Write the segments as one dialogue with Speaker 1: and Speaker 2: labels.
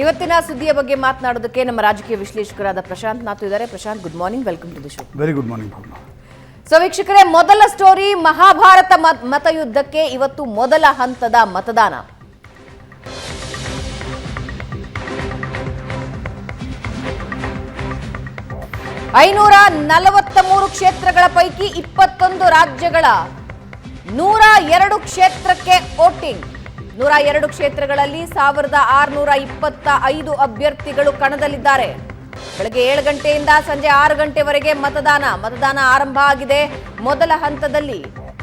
Speaker 1: ಇವತ್ತಿನ ಸುದ್ದಿಯ ಬಗ್ಗೆ ಮಾತನಾಡೋದಕ್ಕೆ ನಮ್ಮ ರಾಜಕೀಯ ವಿಶ್ಲೇಷಕರಾದ ಪ್ರಶಾಂತ್ ನಾಥ್ ಇದ್ದಾರೆ. Prashant good morning welcome to the show
Speaker 2: very good morning
Speaker 1: so ವೀಕ್ಷಕರೇ ಮೊದಲ ಸ್ಟೋರಿ ಮಹಾಭಾರತ ಮತ್- ಮತಯುದ್ಧಕ್ಕೆ ಇವತ್ತು ಮೊದಲ ಹಂತದ ಮತದಾನ. ಐನೂರ ನಲವತ್ತ ಮೂರು ಕ್ಷೇತ್ರಗಳ ಪೈಕಿ ಇಪ್ಪತ್ತೊಂದು ರಾಜ್ಯಗಳ ನೂರ ಎರಡು ಕ್ಷೇತ್ರಕ್ಕೆ ವೋಟಿಂಗ್. ನೂರ ಎರಡು ಕ್ಷೇತ್ರಗಳಲ್ಲಿ ಸಾವಿರದ ಆರುನೂರ ಇಪ್ಪತ್ತ ಐದು ಅಭ್ಯರ್ಥಿಗಳು ಕಣದಲ್ಲಿದ್ದಾರೆ. ಬೆಳಗ್ಗೆ ಏಳು ಗಂಟೆಯಿಂದ ಸಂಜೆ ಆರು ಗಂಟೆವರೆಗೆ ಮತದಾನ. ಮತದಾನ ಆರಂಭ ಆಗಿದೆ. ಮೊದಲ ಹಂತದಲ್ಲಿ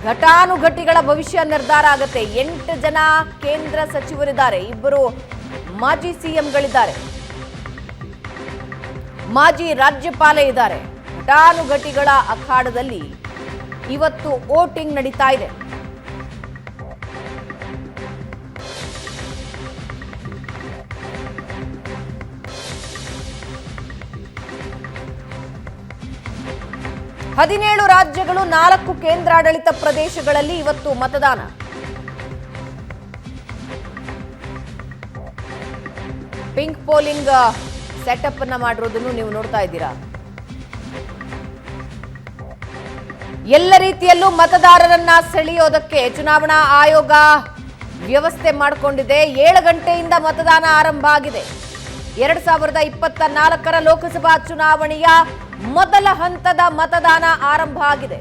Speaker 1: ಘಟಾನುಘಟಿಗಳ ಭವಿಷ್ಯ ನಿರ್ಧಾರ ಆಗುತ್ತೆ. ಎಂಟು ಜನ ಕೇಂದ್ರ ಸಚಿವರಿದ್ದಾರೆ. ಇಬ್ಬರು ಮಾಜಿ ಸಿಎಂಗಳಿದ್ದಾರೆ. ಮಾಜಿ ರಾಜ್ಯಪಾಲ ಇದ್ದಾರೆ. ಘಟಾನುಘಟಿಗಳ ಅಖಾಡದಲ್ಲಿ ಇವತ್ತು ವೋಟಿಂಗ್ ನಡೀತಾ ಇದೆ. ಹದಿನೇಳು ರಾಜ್ಯಗಳು ನಾಲ್ಕು ಕೇಂದ್ರಾಡಳಿತ ಪ್ರದೇಶಗಳಲ್ಲಿ ಇವತ್ತು ಮತದಾನ. ಪಿಂಕ್ ಪೋಲಿಂಗ್ ಸೆಟಪ್ ಅನ್ನ ಮಾಡಿರೋದನ್ನು ನೀವು ನೋಡ್ತಾ ಇದ್ದೀರಾ? ಎಲ್ಲ ರೀತಿಯಲ್ಲೂ ಮತದಾರರನ್ನ ಸೆಳೆಯೋದಕ್ಕೆ ಚುನಾವಣಾ ಆಯೋಗ ವ್ಯವಸ್ಥೆ ಮಾಡಿಕೊಂಡಿದೆ. ಏಳು ಗಂಟೆಯಿಂದ ಮತದಾನ ಆರಂಭ ಆಗಿದೆ. ಎರಡ್ ಸಾವಿರದ ಇಪ್ಪತ್ತ ನಾಲ್ಕರ ಲೋಕಸಭಾ ಚುನಾವಣೆಯ ಮೊದಲ ಹಂತದ ಮತದಾನ ಆರಂಭ ಆಗಿದೆ.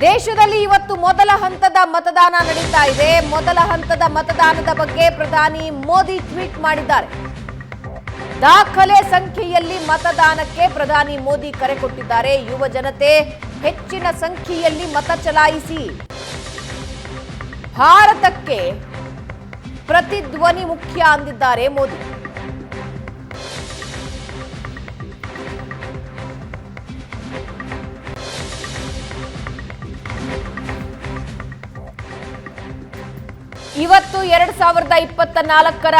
Speaker 1: ದೇಶದಲ್ಲಿ ಇವತ್ತು ಮೊದಲ ಹಂತದ ಮತದಾನ ನಡೀತಾ ಇದೆ. ಮೊದಲ ಹಂತದ ಮತದಾನದ ಬಗ್ಗೆ ಪ್ರಧಾನಿ ಮೋದಿ ಟ್ವೀಟ್ ಮಾಡಿದ್ದಾರೆ. ದಾಖಲೆ ಸಂಖ್ಯೆಯಲ್ಲಿ ಮತದಾನಕ್ಕೆ ಪ್ರಧಾನಿ ಮೋದಿ ಕರೆ ಕೊಟ್ಟಿದ್ದಾರೆ. ಯುವ ಜನತೆ ಹೆಚ್ಚಿನ ಸಂಖ್ಯೆಯಲ್ಲಿ ಮತ ಚಲಾಯಿಸಿ. ಭಾರತಕ್ಕೆ ಪ್ರತಿಧ್ವನಿ ಮುಖ್ಯ ಅಂದಿದ್ದಾರೆ ಮೋದಿ. ಇವತ್ತು ಎರಡ್ ಸಾವಿರದ ಇಪ್ಪತ್ತ ನಾಲ್ಕರ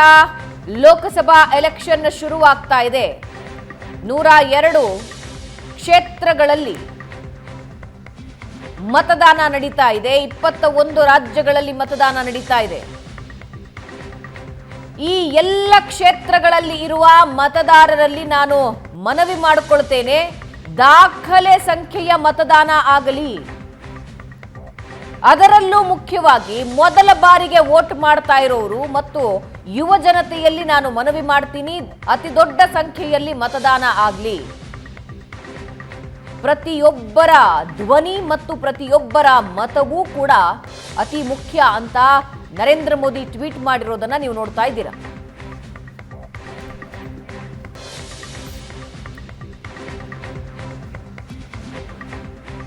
Speaker 1: ಲೋಕಸಭಾ ಎಲೆಕ್ಷನ್ ಶುರುವಾಗ್ತಾ ಇದೆ. ನೂರ ಎರಡು ಕ್ಷೇತ್ರಗಳಲ್ಲಿ ಮತದಾನ ನಡೀತಾ ಇದೆ. ಇಪ್ಪತ್ತ ಒಂದು ರಾಜ್ಯಗಳಲ್ಲಿ ಮತದಾನ ನಡೀತಾ ಇದೆ. ಈ ಎಲ್ಲ ಕ್ಷೇತ್ರಗಳಲ್ಲಿ ಇರುವ ಮತದಾರರಲ್ಲಿ ನಾನು ಮನವಿ ಮಾಡಿಕೊಳ್ತೇನೆ, ದಾಖಲೆ ಸಂಖ್ಯೆಯ ಮತದಾನ ಆಗಲಿ. ಅದರಲ್ಲೂ ಮುಖ್ಯವಾಗಿ ಮೊದಲ ಬಾರಿಗೆ ವೋಟ್ ಮಾಡ್ತಾ ಇರೋರು ಮತ್ತು ಯುವ ಜನತೆಯಲ್ಲಿ ನಾನು ಮನವಿ ಮಾಡ್ತೀನಿ, ಅತಿ ದೊಡ್ಡ ಸಂಖ್ಯೆಯಲ್ಲಿ ಮತದಾನ ಆಗಲಿ. ಪ್ರತಿಯೊಬ್ಬರ ಧ್ವನಿ ಮತ್ತು ಪ್ರತಿಯೊಬ್ಬರ ಮತವೂ ಕೂಡ ಅತಿ ಮುಖ್ಯ ಅಂತ ನರೇಂದ್ರ ಮೋದಿ ಟ್ವೀಟ್ ಮಾಡಿರೋದನ್ನ ನೀವು ನೋಡ್ತಾ ಇದ್ದೀರಾ.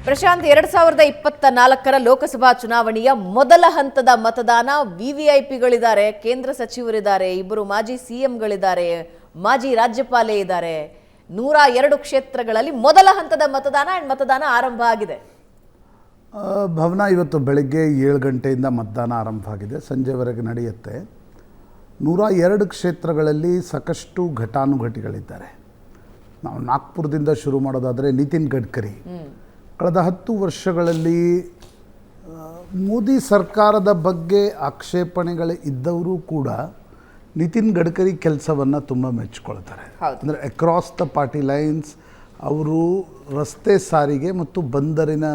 Speaker 1: ಪ್ರಶಾಂತ್ ಎರಡ್ ಸಾವಿರದ ಇಪ್ಪತ್ತ ನಾಲ್ಕರ ಲೋಕಸಭಾ ಚುನಾವಣೆಯ ಮೊದಲ ಹಂತದ ಮತದಾನ ವಿವಿಐಪಿಗಳಿದ್ದಾರೆ. ಕೇಂದ್ರ ಸಚಿವರಿದ್ದಾರೆ ಇಬ್ಬರು ಮಾಜಿ ಸಿಎಂಗಳಿದ್ದಾರೆ ಮಾಜಿ ರಾಜ್ಯಪಾಲೆ ಇದ್ದಾರೆ. ನೂರ ಎರಡು ಕ್ಷೇತ್ರಗಳಲ್ಲಿ ಮೊದಲ ಹಂತದ ಮತದಾನ ಅಂಡ್ ಮತದಾನ ಆರಂಭ ಆಗಿದೆ.
Speaker 2: ಭವನ ಇವತ್ತು ಬೆಳಗ್ಗೆ ಏಳು ಗಂಟೆಯಿಂದ ಮತದಾನ ಆರಂಭ ಆಗಿದೆ. ಸಂಜೆವರೆಗೆ ನಡೆಯುತ್ತೆ. ನೂರ ಎರಡು ಕ್ಷೇತ್ರಗಳಲ್ಲಿ ಸಾಕಷ್ಟು ಘಟಾನುಘಟಿಗಳಿದ್ದಾರೆ. ನಾವು ನಾಗ್ಪುರದಿಂದ ಶುರು ಮಾಡೋದಾದರೆ ನಿತಿನ್ ಗಡ್ಕರಿ. ಕಳೆದ ಹತ್ತು ವರ್ಷಗಳಲ್ಲಿ ಮೋದಿ ಸರ್ಕಾರದ ಬಗ್ಗೆ ಆಕ್ಷೇಪಣೆಗಳು ಇದ್ದವರು ಕೂಡ ನಿತಿನ್ ಗಡ್ಕರಿ ಕೆಲಸವನ್ನು ತುಂಬ ಮೆಚ್ಕೊಳ್ತಾರೆ. ಅಂದರೆ ಅಕ್ರಾಸ್ ದ ಪಾರ್ಟಿ ಲೈನ್ಸ್ ಅವರು ರಸ್ತೆ ಸಾರಿಗೆ ಮತ್ತು ಬಂದರಿನ